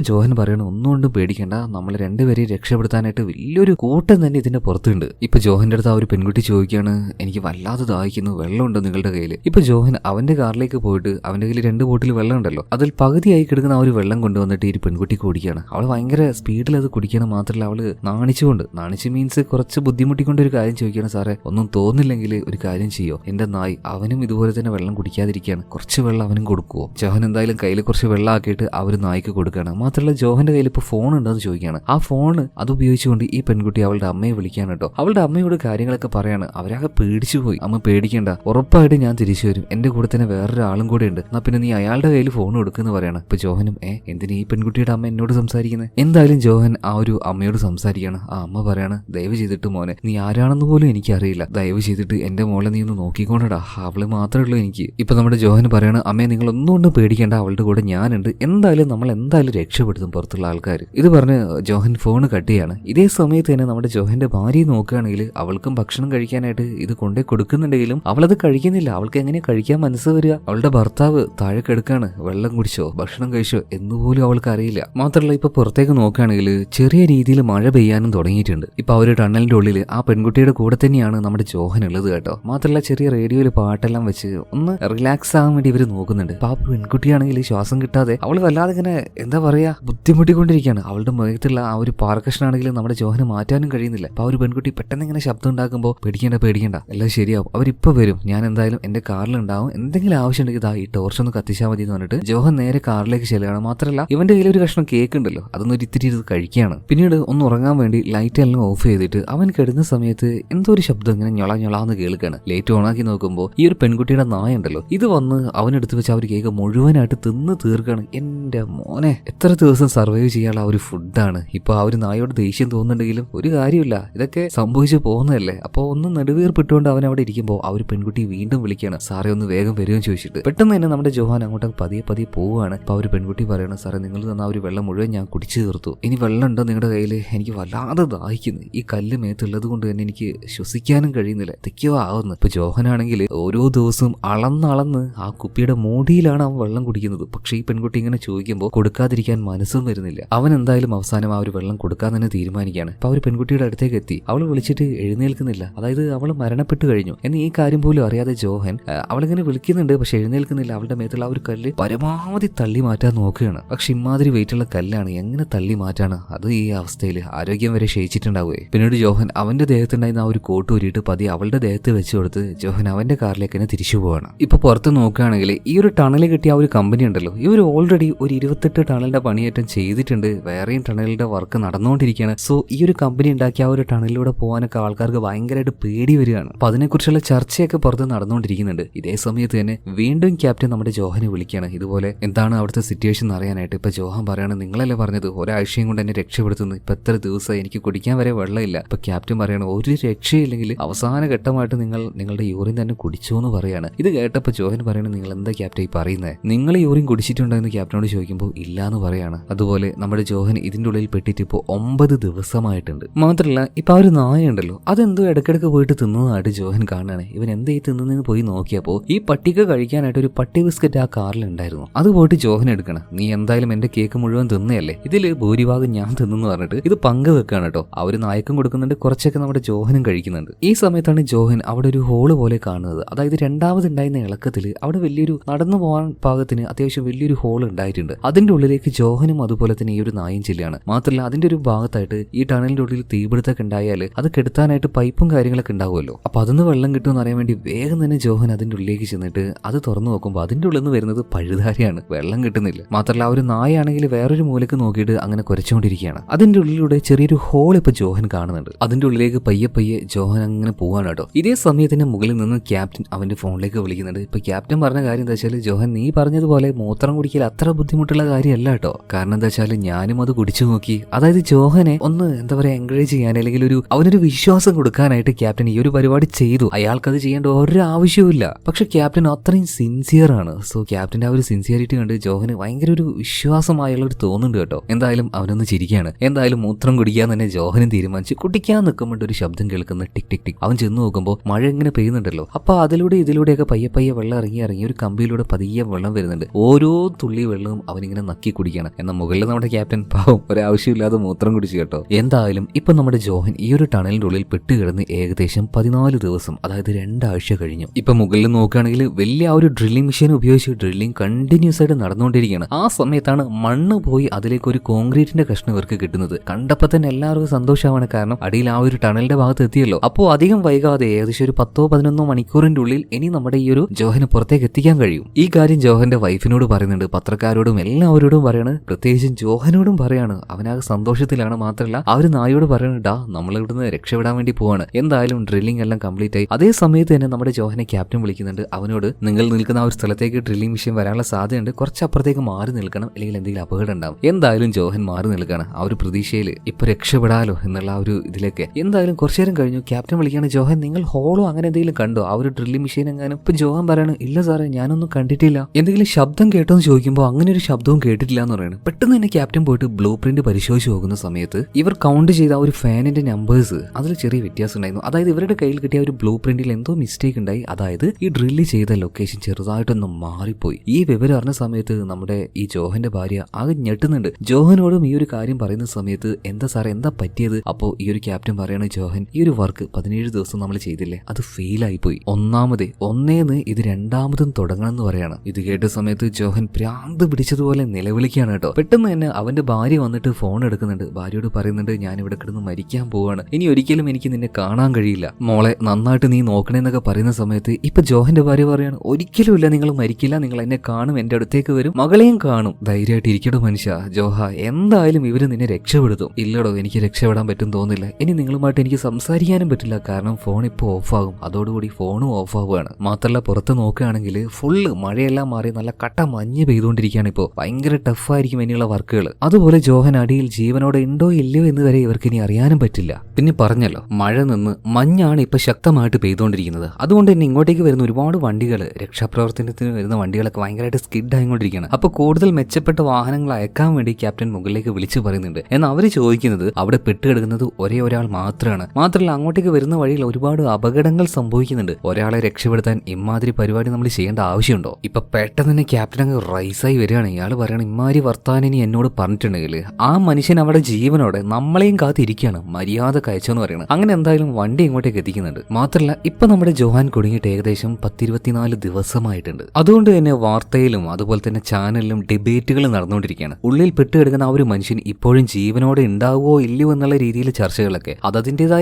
A: ജോഹൻ പറയണ ഒന്നുകൊണ്ടും പേടിക്കേണ്ട. നമ്മൾ രണ്ടുപേരെയും രക്ഷപ്പെടുത്താനായിട്ട് വലിയൊരു കൂട്ടം തന്നെ ഇതിന്റെ പുറത്തുണ്ട്. ഇപ്പൊ ജോഹന്റെ അടുത്ത് ആ ഒരു പെൺകുട്ടി ചോദിക്കുകയാണ് എനിക്ക് വല്ലാതെ ദാഹിക്കുന്നു. വെള്ളമുണ്ടോ നിങ്ങളുടെ കയ്യിൽ ഇപ്പൊ ജോഹൻ അവന്റെ കാറിലേക്ക് പോയിട്ട് അവന്റെ കയ്യിൽ രണ്ട് ബോട്ടിൽ വെള്ളം ഉണ്ടല്ലോ അതിൽ പകുതിയായി കിടക്കുന്ന ആ ഒരു വെള്ളം കൊണ്ടുവന്നിട്ട് ഈ പെൺകുട്ടി കുടിക്കുകയാണ്. അവൾ ഭയങ്കര സ്പീഡിൽ അത് കുടിക്കണം മാത്രമല്ല അവൾ നാണിച്ചുകൊണ്ട് നാണിച്ച് മീൻസ് കുറച്ച് ബുദ്ധിമുട്ടിക്കൊണ്ട് ഒരു കാര്യം ചോദിക്കുകയാണ് സാറേ ഒന്നും തോന്നില്ലെങ്കിൽ ഒരു കാര്യം ചെയ്യോ? എന്റെ നായ് അവനും ഇതുപോലെ തന്നെ വെള്ളം കുടിക്കാതിരിക്കുകയാണ്. കുറച്ച് വെള്ളം അവനും കൊടുക്കുവോ? ജോഹൻ എന്തായാലും കയ്യിൽ കുറച്ച് വെള്ളം ആക്കിയിട്ട് അവർ നായ്ക്ക് കൊടുക്കുകയാണ്. മാത്രമല്ല ജോഹന്റെ കയ്യിൽ ഇപ്പോൾ ഫോൺ ഉണ്ടെന്ന് ചോദിക്കുകയാണ്. ആ ഫോൺ അത് ഉപയോഗിച്ചുകൊണ്ട് ഈ പെൺകുട്ടി അവളുടെ അമ്മയെ വിളിക്കുകയാണ് കേട്ടോ. അവളുടെ അമ്മയോട് കാര്യങ്ങളൊക്കെ പറയാണ്. അവരാകെ പേടിച്ചു പോയി. അമ്മ പേടിക്കേണ്ട. ഉറപ്പായിട്ട് ഞാൻ തിരിച്ചു വരും. എന്റെ കൂടെ തന്നെ വേറൊരാളും കൂടെ ഉണ്ട്. എന്നാ പിന്നെ നീ അയാളുടെ കയ്യിൽ ഫോൺ കൊടുക്കുന്നു പറയാണ്. ഇപ്പൊ ജോഹനും ഏ എന്തിനാ ഈ പെൺകുട്ടിയുടെ അമ്മ എന്നോട് സംസാരിക്കുന്നത് എന്തായാലും ജോഹൻ ആ ഒരു അമ്മയോട് സംസാരിക്കുകയാണ്. ആ അമ്മ പറയാണ് ദയവ് ചെയ്തിട്ട് മോനെ നീ ആരാണെന്ന് പോലും എനിക്കറിയില്ല. ദയവ് ചെയ്തിട്ട് എന്റെ മോളെ നീ ഒന്ന് നോക്കിക്കൊണ്ടടാ അവൾ മാത്രമേ ഉള്ളൂ എനിക്ക്. ഇപ്പൊ നമ്മുടെ ജോഹന് പറയാണ് അമ്മേ നിങ്ങൾ ഒന്നുകൊണ്ടും പേടിക്കേണ്ട അവളുടെ കൂടെ ഞാനുണ്ട്. എന്തായാലും നമ്മൾ എന്തായാലും രക്ഷപ്പെടുത്തും പുറത്തുള്ള ആൾക്കാർ ഇത് പറഞ്ഞ് ജോഹൻ ഫോൺ കട്ട് ചെയ്യാണ് ഇതേ സമയത്ത് തന്നെ നമ്മുടെ ജോഹന്റെ ഭാര്യയെ നോക്കുകയാണെങ്കിൽ അവൾക്കും ഭക്ഷണം കഴിക്കാനായിട്ട് ഇത് കൊണ്ടേ കൊടുക്കുന്നുണ്ടെങ്കിലും അവളത് കഴിക്കുന്നില്ല. അവൾക്ക് എങ്ങനെ കഴിക്കാൻ മനസ്സ് വരിക? അവളുടെ ഭർത്താവ് താഴെ കിടക്കാണ്. വെള്ളം കുടിച്ചോ ഭക്ഷണം കഴിച്ചോ എന്നുപോലും അവൾക്ക് അറിയില്ല. മാത്രമല്ല ഇപ്പൊ പുറത്തേക്ക് നോക്കുകയാണെങ്കിൽ ചെറിയ രീതിയിൽ മഴ പെയ്യാനും തുടങ്ങിയിട്ടുണ്ട്. ഇപ്പൊ ആ ഒരു ടണലിന്റെ ഉള്ളിൽ ആ പെൺകുട്ടിയുടെ കൂടെ തന്നെയാണ് നമ്മുടെ ജോഹൻ ഉള്ളത് കേട്ടോ. മാത്രമല്ല ചെറിയ റേഡിയോയിൽ പാട്ടെല്ലാം വെച്ച് ഒന്ന് റിലാക്സ് ആകാൻ വേണ്ടി ഇവർ നോക്കുന്നുണ്ട്. അപ്പൊ ആ പെൺകുട്ടിയാണെങ്കിൽ ശ്വാസം കിട്ടാതെ അവൾ വല്ലാതെ ഇങ്ങനെ എന്താ പറയാ ബുദ്ധിമുട്ടിക്കൊണ്ടിരിക്കുകയാണ്. അവളുടെ മുഖത്തുള്ള ആ ഒരു പാർക്കഷനാണെങ്കിലും നമ്മുടെ ജോഹന് മാറ്റാനും കഴിയുന്നില്ല. അപ്പൊ ആ ഒരു പെൺകുട്ടി പെട്ടെന്ന് ഇങ്ങനെ ശബ്ദം ഉണ്ടാക്കുമ്പോൾ പേടിക്കേണ്ട പേടിക്കേണ്ട എല്ലാം ശരിയാവും. അവരിപ്പോ വരും. ഞാൻ എന്തായാലും എന്റെ കാറിൽ ഉണ്ടാവും എന്തെങ്കിലും ആവശ്യമുണ്ടെങ്കിൽ ഇതാ ഈ ടോർച്ച് ഒന്ന് കത്തിച്ചാൽ മതി എന്ന് പറഞ്ഞിട്ട് ജോഹൻ നേരെ കാറിലേക്ക് ചെല്ലുകയാണ്. മാത്രമല്ല ഇവന്റെ കയ്യിൽ ഒരു കഷ്ണം കേക്ക് ഉണ്ടല്ലോ. അതൊന്നും ഒരു ഇത്തിരി ഇത് കഴിക്കുകയാണ്. പിന്നീട് ഒന്ന് ഉറങ്ങാൻ വേണ്ടി ലൈറ്റ് എല്ലാം ഓഫ് ചെയ്തിട്ട് അവൻ കിടന്ന സമയത്ത് എന്തോ ഒരു ശബ്ദം ഇങ്ങനെ ഞൊള ഞൊളാന്ന് കേൾക്കുകയാണ്. ലൈറ്റ് ഓണാക്കി നോക്കുമ്പോൾ ഈ ഒരു പെൺകുട്ടിയുടെ നായ ഇത് വന്ന് അവനെടുത്ത് വെച്ച് ആ ഒരു കേക്ക് മുഴുവനായിട്ട് തിന്ന് തീർക്കാണ്. എന്റെ മോനെ എത്ര ദിവസം സർവൈവ് ചെയ്യാനുള്ള ആ ഒരു ഫുഡാണ് ഇപ്പോൾ ആ ഒരു നായോട് ദേഷ്യം തോന്നുന്നുണ്ടെങ്കിലും ഒരു കാര്യമില്ല ഇതൊക്കെ സംഭവിച്ചു പോകുന്നതല്ലേ. അപ്പോൾ ഒന്ന് നെടുവീർപ്പിട്ടുകൊണ്ട് അവൻ അവിടെ ഇരിക്കുമ്പോൾ ആ ഒരു പെൺകുട്ടി വീണ്ടും വിളിക്കുകയാണ്. സാറേ ഒന്ന് വേഗം വരുമെന്ന് ചോദിച്ചിട്ട്. പെട്ടെന്ന് തന്നെ നമ്മുടെ ജോഹാൻ അങ്ങോട്ട് പതിയെ പതിയെ പോവുകയാണ്. അപ്പോൾ ആ ഒരു പെൺകുട്ടി പറയണം സാറേ നിങ്ങൾ തന്ന ആ ഒരു വെള്ളം മുഴുവൻ ഞാൻ കുടിച്ചു തീർത്തു. ഇനി വെള്ളം ഉണ്ടോ നിങ്ങളുടെ കയ്യിൽ എനിക്ക് വല്ലാതെ ദാഹിക്കുന്നു. ഈ കല്ല് മേത്തുള്ളത് കൊണ്ട് തന്നെ എനിക്ക് ശ്വസിക്കാനും കഴിയുന്നില്ല. എന്തൊക്കെയോ ആവുന്നു. ഇപ്പൊ ജോഹനാണെങ്കിൽ ഓരോ ദിവസവും അളന്നളന്ന് ആ കുപ്പിയുടെ മൂടിയിലാണ് അവൻ വെള്ളം കുടിക്കുന്നത്. പക്ഷേ ഈ പെൺകുട്ടി ഇങ്ങനെ ചോദിക്കുമ്പോൾ കൊടുക്കാതിരിക്കാൻ മനസ്സും വരുന്നില്ല. അവൻ എന്തായാലും അവസാനം ആ ഒരു വെള്ളം കൊടുക്കാൻ തന്നെ തീരുമാനിക്കുകയാണ്. അപ്പൊ ആ ഒരു പെൺകുട്ടിയുടെ അടുത്തേക്ക് എത്തി. അവൾ വിളിച്ചിട്ട് എഴുന്നേൽക്കുന്നില്ല. അതായത് അവൾ മരണപ്പെട്ടു കഴിഞ്ഞു. എന്ന് ഈ കാര്യം പോലും അറിയാതെ ജോഹൻ അവളിങ്ങനെ വിളിക്കുന്നുണ്ട് പക്ഷെ എഴുന്നേൽക്കുന്നില്ല. അവളുടെ മേത്തുള്ള ആ ഒരു കല്ല് പരമാവധി തള്ളി മാറ്റാൻ നോക്കുകയാണ്. പക്ഷെ ഇമാതിരി വെയിറ്റുള്ള കല്ലാണ് എങ്ങനെ തള്ളി മാറ്റാണ് അത് ഈ അവസ്ഥയിൽ ആരോഗ്യം വരെ ക്ഷയിച്ചിട്ടുണ്ടാവുകയെ. പിന്നീട് ജോഹൻ അവന്റെ ദേഹത്തുണ്ടായിരുന്ന ആ ഒരു കോട്ട് ഊരിയിട്ട് പതി അവളുടെ ദേഹത്ത് വെച്ചു കൊടുത്ത് ജോഹൻ അവന്റെ കാറിലേക്ക് തന്നെ തിരിച്ചു പോവാണ്. ഇപ്പൊ പുറത്ത് നോക്കുകയാണെങ്കിൽ ഈ ഒരു ടണൽ കിട്ടിയ ആ ഒരു കമ്പനി ഉണ്ടല്ലോ. ഇവർ ഓൾറെഡി ഒരു ഇരുപത്തെട്ട് ടണലിന്റെ പണിയേറ്റം ചെയ്തിട്ടുണ്ട്. വേറെയും ടണലിന്റെ വർക്ക് നടന്നുകൊണ്ടിരിക്കുകയാണ്. സോ ഈ ഒരു കമ്പനി ഉണ്ടാക്കിയ ആ ഒരു ടണലിലൂടെ പോകാനൊക്കെ ആൾക്കാർക്ക് ഭയങ്കരമായിട്ട് പേടി വരികയാണ്. അപ്പൊ അതിനെക്കുറിച്ചുള്ള ചർച്ചയൊക്കെ പുറത്ത് നടന്നുകൊണ്ടിരിക്കുന്നുണ്ട്. ഇതേ സമയത്ത് തന്നെ വീണ്ടും ക്യാപ്റ്റൻ നമ്മുടെ ജോഹനെ വിളിക്കുകയാണ്. ഇതുപോലെ എന്താണ് അവിടുത്തെ സിറ്റുവേഷൻ എന്ന് അറിയാനായിട്ട് ഇപ്പൊ ജോഹൻ പറയാണ് നിങ്ങളല്ലേ പറഞ്ഞത്? ഒരാഴ്ചയും കൊണ്ട് എന്നെ രക്ഷപ്പെടുത്തുന്നു. ഇപ്പൊ എത്ര ദിവസമായി എനിക്ക് കുടിക്കാൻ വരെ വെള്ളമില്ല. ഇപ്പൊ ക്യാപ്റ്റൻ പറയുകയാണ് ഒരു രക്ഷയില്ലെങ്കിൽ അവസാന ഘട്ടമായിട്ട് നിങ്ങൾ നിങ്ങളുടെ യൂറിൻ തന്നെ കുടിച്ചു എന്ന് പറയാണ്. ഇത് കേട്ടപ്പോൾ ജോഹൻ പറയണത് നിങ്ങൾ എന്താ ക്യാപ്റ്റൻ ഈ പറയുന്നത് നിങ്ങൾ യൂറിൻ കുടിച്ചിട്ടുണ്ടോ എന്ന് ക്യാപ്റ്റനോട് ചോദിക്കുമ്പോൾ ഇല്ല എന്ന് പറയാണ്. അതുപോലെ നമ്മുടെ ജോഹൻ ഇതിന്റെ ഉള്ളിൽ പെട്ടിട്ട് ഇപ്പോൾ ഒമ്പത് ദിവസമായിട്ടുണ്ട്. മാത്രമല്ല ഇപ്പൊ ആ ഒരു നായ ഉണ്ടല്ലോ അതെന്തോ ഇടയ്ക്കിടയ്ക്ക് പോയിട്ട് തിന്നതായിട്ട് ജോഹൻ കാണുകയാണ്. ഇവൻ എന്താ ഈ തിന്നുന്നതെന്ന് പോയി നോക്കിയപ്പോൾ ഈ പട്ടിക്ക് കഴിക്കാനായിട്ട് ഒരു പട്ടി ബിസ്ക്കറ്റ് ആ കാറിൽ ഉണ്ടായിരുന്നു. അത് പോയിട്ട് ജോഹൻ എടുക്കണം. നീ എന്തായാലും എന്റെ കേക്ക് മുഴുവൻ തിന്നയല്ലേ? ഇതിൽ ഭൂരിഭാഗം ഞാൻ തിന്നെന്ന് പറഞ്ഞിട്ട് ഇത് പങ്കുവെക്കാണ് കേട്ടോ. ആ ഒരു നായക്കും കൊടുക്കുന്നുണ്ട് കുറച്ചൊക്കെ നമ്മുടെ ജോഹനും കഴിക്കുന്നുണ്ട്. ഈ സമയത്താണ് ജോഹൻ അവിടെ ഒരു ഹോൾ പോലെ കാണുന്നത്. അതായത് രണ്ടാമതുണ്ടായിരുന്ന ഇളക്കത്തിൽ അവിടെ വലിയൊരു നടന്നു പോകാൻ പാകത്തിന് അത്യാവശ്യം വലിയൊരു ഹോൾ ഉണ്ടായിട്ടുണ്ട്. അതിന്റെ ഉള്ളിലേക്ക് ജോഹനും അതുപോലെ തന്നെ ഈ ഒരു നായും ചെല്ലുകയാണ്. മാത്രമല്ല അതിന്റെ ഒരു ഭാഗത്തായിട്ട് ഈ ടണലിന്റെ ഉള്ളിൽ തീപിടുത്തൊക്കെ ഉണ്ടായാൽ അത് കെടുത്താനായിട്ട് പൈപ്പും കാര്യങ്ങളൊക്കെ ഉണ്ടാവുമല്ലോ. അപ്പൊ അതിന്ന് വെള്ളം കിട്ടുമെന്ന് അറിയാൻ വേണ്ടി വേഗം തന്നെ ജോഹൻ അതിന്റെ ഉള്ളിലേക്ക് ചെന്നിട്ട് അത് തുറന്നു നോക്കുമ്പോൾ അതിന്റെ ഉള്ളിൽ നിന്ന് വരുന്നത് പഴുതാരിയാണ്. വെള്ളം കിട്ടുന്നില്ല. മാത്രമല്ല ആ ഒരു നായാണെങ്കിൽ വേറൊരു മൂലക്ക് നോക്കിയിട്ട് അങ്ങനെ കുരച്ചുകൊണ്ടിരിക്കുകയാണ്. അതിന്റെ ഉള്ളിലൂടെ ചെറിയൊരു ഹോൾ ഇപ്പൊ ജോഹൻ കാണുന്നുണ്ട്. അതിന്റെ ഉള്ളിലേക്ക് പയ്യെ പയ്യെ ജോഹൻ അങ്ങനെ പോവാണ് കേട്ടോ. ഇതേ സമയത്തിന് മുകളിൽ നിന്ന് ക്യാപ്റ്റൻ അവന്റെ ഫോണിലേക്ക് വിളിക്കുന്നുണ്ട്. ഇപ്പൊ ക്യാപ്റ്റൻ പറഞ്ഞ കാര്യം എന്താ വെച്ചാൽ ജോഹൻ നീ പറഞ്ഞതുപോലെ മൂത്രം കുടിക്കൽ അത്ര ബുദ്ധിമുട്ടുള്ള കാര്യമല്ല കേട്ടോ. കാരണം എന്താ വെച്ചാൽ ഞാനും അത് കുടിച്ചു നോക്കി. അതായത് ജോഹനെ ഒന്ന് എന്താ പറയാ എൻകറേജ് ചെയ്യാൻ അല്ലെങ്കിൽ ഒരു അവനൊരു വിശ്വാസം കൊടുക്കാനായിട്ട് ക്യാപ്റ്റൻ ഈ ഒരു പരിപാടി ചെയ്തു. അയാൾക്കത് ചെയ്യേണ്ട ഒരു ആവശ്യവുമില്ല പക്ഷെ ക്യാപ്റ്റൻ അത്രയും സിൻസിയർ ആണ്. സോ ക്യാപ്റ്റന്റെ ആ ഒരു സിൻസിയറിറ്റി കണ്ട് ജോഹന് ഭയങ്കര ഒരു വിശ്വാസമായുള്ള ഒരു തോന്നുന്നുണ്ട് കേട്ടോ. എന്തായാലും അവനൊന്ന് ചിരിക്കുകയാണ് എന്തായാലും മൂത്രം കുടിക്കാൻ തന്നെ ജോഹനും തീരുമാനിച്ച്. കുടിക്കാൻ നിൽക്കുമ്പോൾ ഒരു ശബ്ദം കേൾക്കുന്ന ടിക് ടിക് ടിക്. അവൻ ചെന്ന് നോക്കുമ്പോൾ മഴ ഇങ്ങനെ പെയ്യുന്നുണ്ടല്ലോ. അപ്പൊ അതിലൂടെ ഇതിലൂടെയൊക്കെ പയ്യെ പയ്യെ വെള്ളം ഇറങ്ങി ഇറങ്ങി ഒരു കമ്പിയിലൂടെ പതിയെ വെള്ളം വരുന്നുണ്ട്. ഓരോ തുള്ളി വെള്ളവും അവനിങ്ങനെ നക്കി കുടിക്കണം. എന്നാൽ മുകളിൽ നമ്മുടെ ക്യാപ്റ്റൻ പാവം ഒരാവശ്യമില്ലാതെ മൂത്രം കുടിച്ചു കേട്ടോ. എന്തായാലും ഇപ്പൊ നമ്മുടെ ജോഹൻ ഈ ഒരു ടണലിന്റെ ഉള്ളിൽ പെട്ടുകിടന്ന് ഏകദേശം പതിനാല് ദിവസം അതായത് രണ്ടാഴ്ച കഴിഞ്ഞു. ഇപ്പൊ മുകളിൽ നോക്കുകയാണെങ്കിൽ വലിയ ആ ഒരു ഡ്രില്ലിംഗ് മെഷീൻ ഉപയോഗിച്ച് ഡ്രില്ലിംഗ് കണ്ടിന്യൂസ് ആയിട്ട് നടന്നുകൊണ്ടിരിക്കുകയാണ്. ആ സമയത്താണ് മണ്ണ് പോയി അതിലേക്ക് ഒരു കോൺക്രീറ്റിന്റെ കഷ്ണം ഇവർക്ക് കിട്ടുന്നത്. കണ്ടപ്പോ തന്നെ എല്ലാവർക്കും സന്തോഷമാണ്. കാരണം അടിയിൽ ആ ഒരു ടണലിന്റെ ഭാഗത്ത് എത്തിയല്ലോ. അപ്പോൾ അധികം വൈകാതെ ഏകദേശം ഒരു പത്തോ പതിനൊന്നോ മണിക്കൂറിന്റെ ഉള്ളിൽ ഇനി നമ്മുടെ ഈ ഒരു ജോഹന് പുറത്തേക്ക് എത്തിക്കാൻ കഴിയും. ഈ കാര്യം ജോഹന്റെ വൈഫിനോട് പറയുന്നുണ്ട്. പത്രക്കാരോടും എല്ലാവരോടും പറയാണ്. പ്രത്യേകിച്ചും ജോഹനോടും പറയാണ്. അവനാകെ സന്തോഷത്തിലാണ് മാത്രമല്ല അവർ നായോട് പറയണ നമ്മൾ ഇവിടുന്ന് രക്ഷപ്പെടാൻ വേണ്ടി പോവാണ്. എന്തായാലും ഡ്രില്ലിംഗ് എല്ലാം കംപ്ലീറ്റ് ആയി. അതേ സമയത്ത് തന്നെ നമ്മുടെ ജോഹനെ ക്യാപ്റ്റൻ വിളിക്കുന്നുണ്ട്. അവനോട് നിങ്ങൾ നിൽക്കുന്ന ആ ഒരു സ്ഥലത്തേക്ക് ഡ്രില്ലിംഗ് മെഷീൻ വരാനുള്ള സാധ്യതയുണ്ട്. കുറച്ച് അപ്പുറത്തേക്ക് മാറി നിൽക്കണം. അല്ലെങ്കിൽ എന്തെങ്കിലും അപകടം ഉണ്ടാവും. എന്തായാലും ജോഹൻ മാറി നിൽക്കണം. ആ ഒരു പ്രതീക്ഷയിൽ ഇപ്പൊ രക്ഷപ്പെടാലോ എന്നുള്ള ആ ഒരു ഇതിലേക്ക്. എന്തായാലും കുറച്ചു നേരം കഴിഞ്ഞു. ക്യാപ്റ്റൻ വിളിക്കുകയാണ് ജോഹൻ നിങ്ങൾ ഹോളോ അങ്ങനെ എന്തെങ്കിലും കണ്ടോ? ആ ഒരു ഡ്രില്ലിംഗ് മെഷീൻ എങ്ങാനും? ഇപ്പൊ ജോഹൻ പറയാണ് ഇല്ല സാറേ ഞാനൊന്നും കണ്ടിട്ടില്ല. എന്തെങ്കിലും ശബ്ദം കേട്ടോ എന്ന് ചോദിക്കുമ്പോൾ അങ്ങനെ ഒരു ശബ്ദവും കേട്ടിട്ടില്ല എന്ന് പറയുന്നത് പെട്ടെന്ന് തന്നെ ക്യാപ്റ്റൻ പോയിട്ട് ബ്ലൂ പ്രിന്റ് പരിശോധിച്ച് പോകുന്ന സമയത്ത് ഇവർ കൗണ്ട് ചെയ്ത ഒരു ഫാനിന്റെ നമ്പേഴ്സ് അതിൽ ചെറിയ വ്യത്യാസം ഉണ്ടായിരുന്നു. അതായത് ഇവരുടെ കയ്യിൽ കിട്ടിയ ഒരു ബ്ലൂ പ്രിന്റിൽ എന്തോ മിസ്റ്റേക്ക് ഉണ്ടായി. അതായത് ഈ ഡ്രില്ല് ചെയ്ത ലൊക്കേഷൻ ചെറുതായിട്ടൊന്ന് മാറിപ്പോയി. ഈ വിവരം അറിഞ്ഞ സമയത്ത് നമ്മുടെ ഈ ജോഹന്റെ ഭാര്യ ആകെ ഞെട്ടുന്നുണ്ട്. ജോഹനോടും ഈ ഒരു കാര്യം പറയുന്ന സമയത്ത് എന്താ സാറേ എന്താ പറ്റിയത്? അപ്പോൾ ഈ ഒരു ക്യാപ്റ്റൻ പറയണ ജോഹൻ ഈ ഒരു വർക്ക് പതിനേഴ് ദിവസം നമ്മൾ ചെയ്തില്ലേ? അത് ഫെയിൽ ആയിപ്പോയി. ഒന്നാമത് ഒന്നേന്ന് ഇത് രണ്ടാമതും തുടങ്ങണം എന്ന് പറയാണ്. ഇത് കേട്ട സമയത്ത് ജോഹൻ പ്രാന്ത് പിടിച്ചതുപോലെ നിലവിളിക്കുകയാണ് കേട്ടോ. പെട്ടെന്ന് തന്നെ അവന്റെ ഭാര്യ വന്നിട്ട് ഫോൺ എടുക്കുന്നുണ്ട്. ഭാര്യയോട് പറയുന്നുണ്ട് ഞാൻ ഇവിടെ കിടന്ന് മരിക്കാൻ പോവാണ്. ഇനി ഒരിക്കലും എനിക്ക് നിന്നെ കാണാൻ കഴിയില്ല. മോളെ നന്നായിട്ട് നീ നോക്കണേന്നൊക്കെ പറയുന്ന സമയത്ത് ഇപ്പൊ ജോഹന്റെ ഭാര്യ പറയാണ് ഒരിക്കലും ഇല്ല നിങ്ങൾ മരിക്കില്ല. നിങ്ങൾ എന്നെ കാണും എന്റെ അടുത്തേക്ക് വരും. മകളെയും കാണും. ധൈര്യമായിട്ട് ഇരിക്കടോ മനുഷ്യ. ജോഹ എന്തായാലും ഇവർ നിന്നെ രക്ഷപ്പെടുത്തും. ഇല്ലടോ എനിക്ക് രക്ഷപ്പെടാൻ പറ്റും തോന്നില്ല. ഇനി നിങ്ങളുമായിട്ട് എനിക്ക് സംസാരിക്കാനും പറ്റില്ല. കാരണം ഫോൺ ഇപ്പോൾ ഓഫാകും അതോടുകൂടി ഫോണും ഓഫ് ആവുകയാണ്. മാത്രമല്ല പുറത്ത് നോക്കുകയാണെങ്കിൽ ഫുള്ള് മഴയെല്ലാം മാറി നല്ല കട്ട മഞ്ഞ് പെയ്തുകൊണ്ടിരിക്കുകയാണ് ഇപ്പോൾ. ഭയങ്കര ടഫായിരിക്കും ഇനിയുള്ള വർക്കുകൾ. അതുപോലെ ജോഹൻ അടിയിൽ ജീവനോടെ ഉണ്ടോ ഇല്ലയോ എന്ന് വരെ ഇവർക്ക് ഇനി അറിയാനും പറ്റില്ല. പിന്നെ പറഞ്ഞല്ലോ മഴ നിന്ന് മഞ്ഞാണ് ഇപ്പോൾ ശക്തമായിട്ട് പെയ്തുകൊണ്ടിരിക്കുന്നത്. അതുകൊണ്ട് തന്നെ ഇങ്ങോട്ടേക്ക് വരുന്ന ഒരുപാട് വണ്ടികൾ രക്ഷാപ്രവർത്തനത്തിന് വരുന്ന വണ്ടികളൊക്കെ ഭയങ്കരമായിട്ട് സ്കിഡ് ആയിക്കൊണ്ടിരിക്കുകയാണ്. അപ്പോൾ കൂടുതൽ മെച്ചപ്പെട്ട വാഹനങ്ങൾ അയക്കാൻ വേണ്ടി ക്യാപ്റ്റൻ മുകളിലേക്ക് വിളിച്ചു പറയുന്നുണ്ട്. എന്നാൽ അവർ ചോദിക്കുന്നത് അവിടെ പെട്ടുകിടക്കുന്നത് ഒരേ ഒരാൾ മാത്രമാണ് മാത്രമല്ല അങ്ങോട്ടേക്ക് വരുന്ന വഴിയിൽ ഒരുപാട് അപകടങ്ങൾ സംഭവിക്കുന്നുണ്ട്. ഒരാളെ രക്ഷപ്പെടുത്താൻ ഇമാതിരി പരിപാടി നമ്മൾ ചെയ്യേണ്ട ആവശ്യമുണ്ടോ? ഇപ്പൊ പെട്ടെന്ന് തന്നെ ക്യാപ്റ്റൻ അങ്ങ് റൈസായി വരികയാണ്. ഇയാൾ പറയണം ഇമാരി വർത്താനം ഇനി എന്നോട് പറഞ്ഞിട്ടുണ്ടെങ്കിൽ ആ മനുഷ്യൻ അവിടെ ജീവനോടെ നമ്മളെയും കാത്തിരിക്കുകയാണ്. മര്യാദ കയച്ചെന്ന് പറയുന്നത് അങ്ങനെ എന്തായാലും വണ്ടി ഇങ്ങോട്ടേക്ക് എത്തിക്കുന്നുണ്ട്. മാത്രമല്ല ഇപ്പൊ നമ്മുടെ ജോഹാൻ കുടുങ്ങിയിട്ട് ഏകദേശം പത്തിരുപത്തിനാല് ദിവസമായിട്ടുണ്ട്. അതുകൊണ്ട് തന്നെ വാർത്തയിലും അതുപോലെ തന്നെ ചാനലിലും ഡിബേറ്റുകൾ നടന്നുകൊണ്ടിരിക്കുകയാണ്. ഉള്ളിൽ പെട്ടുകിടക്കുന്ന ആ ഒരു മനുഷ്യൻ ഇപ്പോഴും ജീവനോടെ ഉണ്ടാവുമോ ഇല്ലയോ എന്നുള്ള രീതിയിൽ ചർച്ചകളൊക്കെ അത്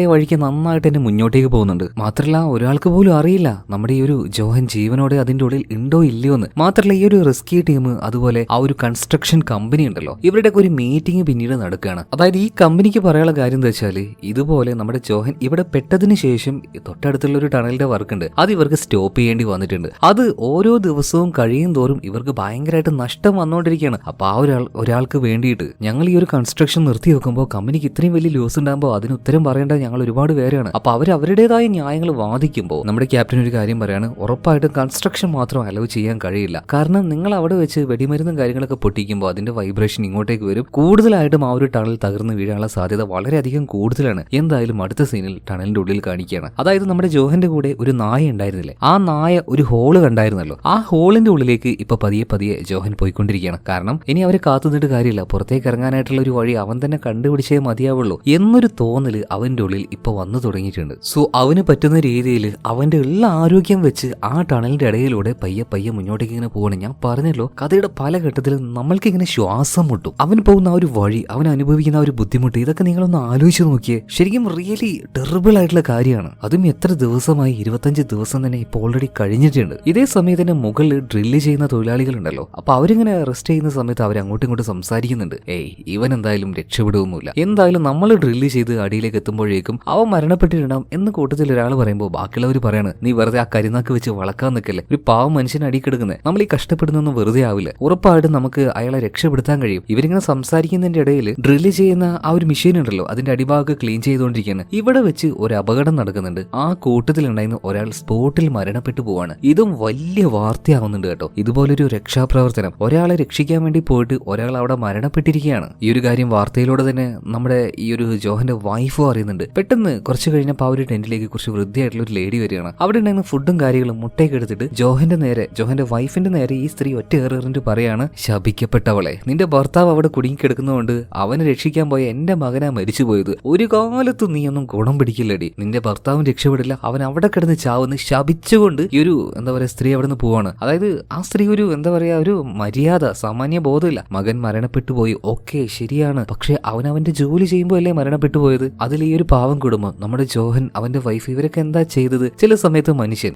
A: വഴിക്ക് നന്നായിട്ട് തന്നെ മുന്നോട്ടേക്ക് പോകുന്നുണ്ട്. മാത്രമല്ല ഒരാൾക്ക് പോലും അറിയില്ല. നമ്മുടെ ഈ ഒരു ജോഹൻ ജീവനോടെ അതിന്റെ ഉള്ളിൽ ഉണ്ടോ ഇല്ലയോ എന്ന്. മാത്രമല്ല ഈ ഒരു റിസ്കി ടീം അതുപോലെ ആ ഒരു കൺസ്ട്രക്ഷൻ കമ്പനി ഉണ്ടല്ലോ ഇവരുടെ ഒരു മീറ്റിംഗ് പിന്നീട് നടക്കുകയാണ്. അതായത് ഈ കമ്പനിക്ക് പറയാനുള്ള കാര്യം എന്താ വെച്ചാൽ ഇതുപോലെ നമ്മുടെ ജോഹൻ ഇവിടെ പെട്ടതിന് ശേഷം തൊട്ടടുത്തുള്ള ഒരു ടണലിന്റെ വർക്ക് ഉണ്ട്. അത് ഇവർക്ക് സ്റ്റോപ്പ് ചെയ്യേണ്ടി വന്നിട്ടുണ്ട്. അത് ഓരോ ദിവസവും കഴിയും തോറും ഇവർക്ക് ഭയങ്കരമായിട്ട് നഷ്ടം വന്നുകൊണ്ടിരിക്കുകയാണ്. അപ്പൊ ആ ഒരാൾ ഒരാൾക്ക് വേണ്ടിയിട്ട് ഞങ്ങൾ ഈ ഒരു കൺസ്ട്രക്ഷൻ നിർത്തി വെക്കുമ്പോൾ കമ്പനിക്ക് ഇത്രയും വലിയ ലൂസ് ഉണ്ടാകുമ്പോൾ അതിന് ഉത്തരം പറയേണ്ട ഞങ്ങൾ ഒരുപാട് പേരാണ്. അപ്പൊ അവർ അവരുടേതായ ന്യായങ്ങൾ വാദിക്കുമ്പോൾ നമ്മുടെ ക്യാപ്റ്റൻ ഒരു കാര്യം പറയാണ് ഉറപ്പായിട്ടും കൺസ്ട്രക്ഷൻ മാത്രം അലവ് ചെയ്യാൻ കഴിയില്ല. കാരണം നിങ്ങൾ അവിടെ വെച്ച് വെടിമരുന്നും കാര്യങ്ങളൊക്കെ പൊട്ടിക്കുമ്പോൾ അതിന്റെ വൈബ്രേഷൻ ഇങ്ങോട്ടേക്ക് വരും. കൂടുതലായിട്ടും ആ ഒരു ടണൽ തകർന്ന് വീഴാനുള്ള സാധ്യത വളരെയധികം കൂടുതലാണ്. എന്തായാലും അടുത്ത സീനിൽ ടണലിന്റെ ഉള്ളിൽ കാണിക്കുകയാണ്. അതായത് നമ്മുടെ ജോഹന്റെ കൂടെ ഒരു നായ ഉണ്ടായിരുന്നില്ലേ? ആ നായ ഒരു ഹോൾ കണ്ടായിരുന്നല്ലോ. ആ ഹോളിന്റെ ഉള്ളിലേക്ക് ഇപ്പൊ പതിയെ പതിയെ ജോഹൻ പോയിക്കൊണ്ടിരിക്കുകയാണ്. കാരണം ഇനി അവരെ കാത്തുനിന്നിട്ട് കാര്യമില്ല. പുറത്തേക്ക് ഇറങ്ങാനായിട്ടുള്ള ഒരു വഴി അവൻ തന്നെ കണ്ടുപിടിച്ചേ മതിയാവുള്ളൂ എന്നൊരു തോന്നൽ അവന്റെ ഉള്ളിൽ ഇപ്പൊ വന്നു തുടങ്ങിയിട്ടുണ്ട്. സോ അവന് പറ്റുന്ന രീതിയിൽ അവന്റെ ഉള്ള ആരോഗ്യം വെച്ച് ആ ടണലിന്റെ ഇടയിലൂടെ പയ്യെ പയ്യെ മുന്നോട്ടേക്ക് ഇങ്ങനെ പോകണം ഞാൻ പറഞ്ഞല്ലോ കഥയുടെ പല ഘട്ടത്തിലും നമ്മൾക്ക് ഇങ്ങനെ ശ്വാസം മുട്ടും. അവൻ പോകുന്ന ആ ഒരു വഴി അവൻ അനുഭവിക്കുന്ന ആ ഒരു ബുദ്ധിമുട്ട് ഇതൊക്കെ നിങ്ങളൊന്ന് ആലോചിച്ച് നോക്കിയേ. ശരിക്കും റിയലി ടെറിബിൾ ആയിട്ടുള്ള കാര്യമാണ്. അതും എത്ര ദിവസമായി ഇരുപത്തഞ്ച് ദിവസം തന്നെ ഇപ്പോൾ ഓൾറെഡി കഴിഞ്ഞിട്ടുണ്ട്. ഇതേ സമയത്ത് തന്നെ മുകളിൽ ഡ്രില്ല് ചെയ്യുന്ന തൊഴിലാളികളുണ്ടല്ലോ. അപ്പൊ അവരിങ്ങനെ റെസ്റ്റ് ചെയ്യുന്ന സമയത്ത് അവർ അങ്ങോട്ടും ഇങ്ങോട്ടും സംസാരിക്കുന്നുണ്ട്. ഏയ് ഇവൻ എന്തായാലും രക്ഷപ്പെടുകയൊന്നുമില്ല എന്തായാലും നമ്മൾ ഡ്രില്ല് ചെയ്ത് അടിയിലേക്ക് എത്തുമ്പോഴേക്കും അവ മരണപ്പെട്ടിട്ടുണ്ടാവും എന്ന് കൂട്ടത്തിൽ ഒരാൾ പറയുമ്പോൾ ബാക്കിയുള്ളവർ പറയാണ് നീ വെറുതെ ആ കരിനാക്ക് വെച്ച് വളക്കാൻ നിൽക്കല്ലേ? ഒരു പാവം മനുഷ്യൻ അടിക്കെടുക്കുന്നത് കിടക്കുന്നത് നമ്മൾ ഈ കഷ്ടപ്പെടുന്നൊന്നും വെറുതെ ആവില്ല. ഉറപ്പായിട്ടും നമുക്ക് അയാളെ രക്ഷപ്പെടുത്താൻ കഴിയും. ഇവരിങ്ങനെ സംസാരിക്കുന്നതിന്റെ ഇടയിൽ ഡ്രില്ല് ചെയ്യുന്ന ആ ഒരു മെഷീൻ ഉണ്ടല്ലോ അതിന്റെ അടിഭാഗം ക്ലീൻ ചെയ്തുകൊണ്ടിരിക്കുകയാണ്. ഇവിടെ വെച്ച് ഒരു അപകടം നടക്കുന്നുണ്ട്. ആ കൂട്ടത്തിലുണ്ടായിരുന്ന ഒരാൾ സ്പോട്ടിൽ മരണപ്പെട്ടു പോവാണ്. ഇതും വലിയ വാർത്തയാവുന്നുണ്ട് കേട്ടോ. ഇതുപോലൊരു രക്ഷാപ്രവർത്തനം. ഒരാളെ രക്ഷിക്കാൻ വേണ്ടി പോയിട്ട് ഒരാൾ അവിടെ മരണപ്പെട്ടിരിക്കുകയാണ്. ഈ ഒരു കാര്യം വാർത്തയിലൂടെ തന്നെ നമ്മുടെ ഈ ഒരു ജോഹന്റെ വൈഫും അറിയുന്നുണ്ട്. പെട്ടെന്ന് കുറച്ച് കഴിഞ്ഞപ്പോൾ ആ ഒരു ടെന്റിലേക്ക് കുറച്ച് വൃത്തിയായിട്ടുള്ള ഒരു ലേഡി വരികയാണ്. അവിടെ ഉണ്ടായിരുന്ന ഫുഡും കാര്യങ്ങളും മുട്ടയൊക്കെ എടുത്തിട്ട് ജോഹന്റെ നേരെ ജോഹന്റെ വൈഫിന്റെ നേരെ ഈ സ്ത്രീ ഒറ്റ ഏറിട്ട് പറയാണ് ശപിക്കപ്പെട്ടവളെ നിന്റെ ഭർത്താവ് അവിടെ കുടുങ്ങിക്കിടക്കുന്നതുകൊണ്ട് അവനെ രക്ഷിക്കാൻ പോയ എന്റെ മകനാ മരിച്ചു പോയത് ഒരു കാലത്ത് നീ ഒന്നും ഗുണം പിടിക്കില്ലടി. നിന്റെ ഭർത്താവും രക്ഷപ്പെടില്ല. അവൻ അവിടെ കിടന്ന് ചാവുന്ന്. ശപിച്ചുകൊണ്ട് ഈ ഒരു എന്താ പറയാ സ്ത്രീ അവിടെ നിന്ന് പോവാണ്. അതായത് ആ സ്ത്രീ ഒരു എന്താ പറയാ ഒരു മര്യാദ സാമാന്യ ബോധമില്ല. മകൻ മരണപ്പെട്ടു പോയി ഓക്കെ ശരിയാണ്. പക്ഷെ അവൻ അവന്റെ ജോലി ചെയ്യുമ്പോൾ അല്ലേ മരണപ്പെട്ടു പോയത് അതിൽ ഈ ഒരു പാവം കുടുംബം. നമ്മുടെ ജോഹൻ അവന്റെ വൈഫ് ഇവരൊക്കെ എന്താ ചെയ്തത്? ചില സമയത്ത് മനുഷ്യൻ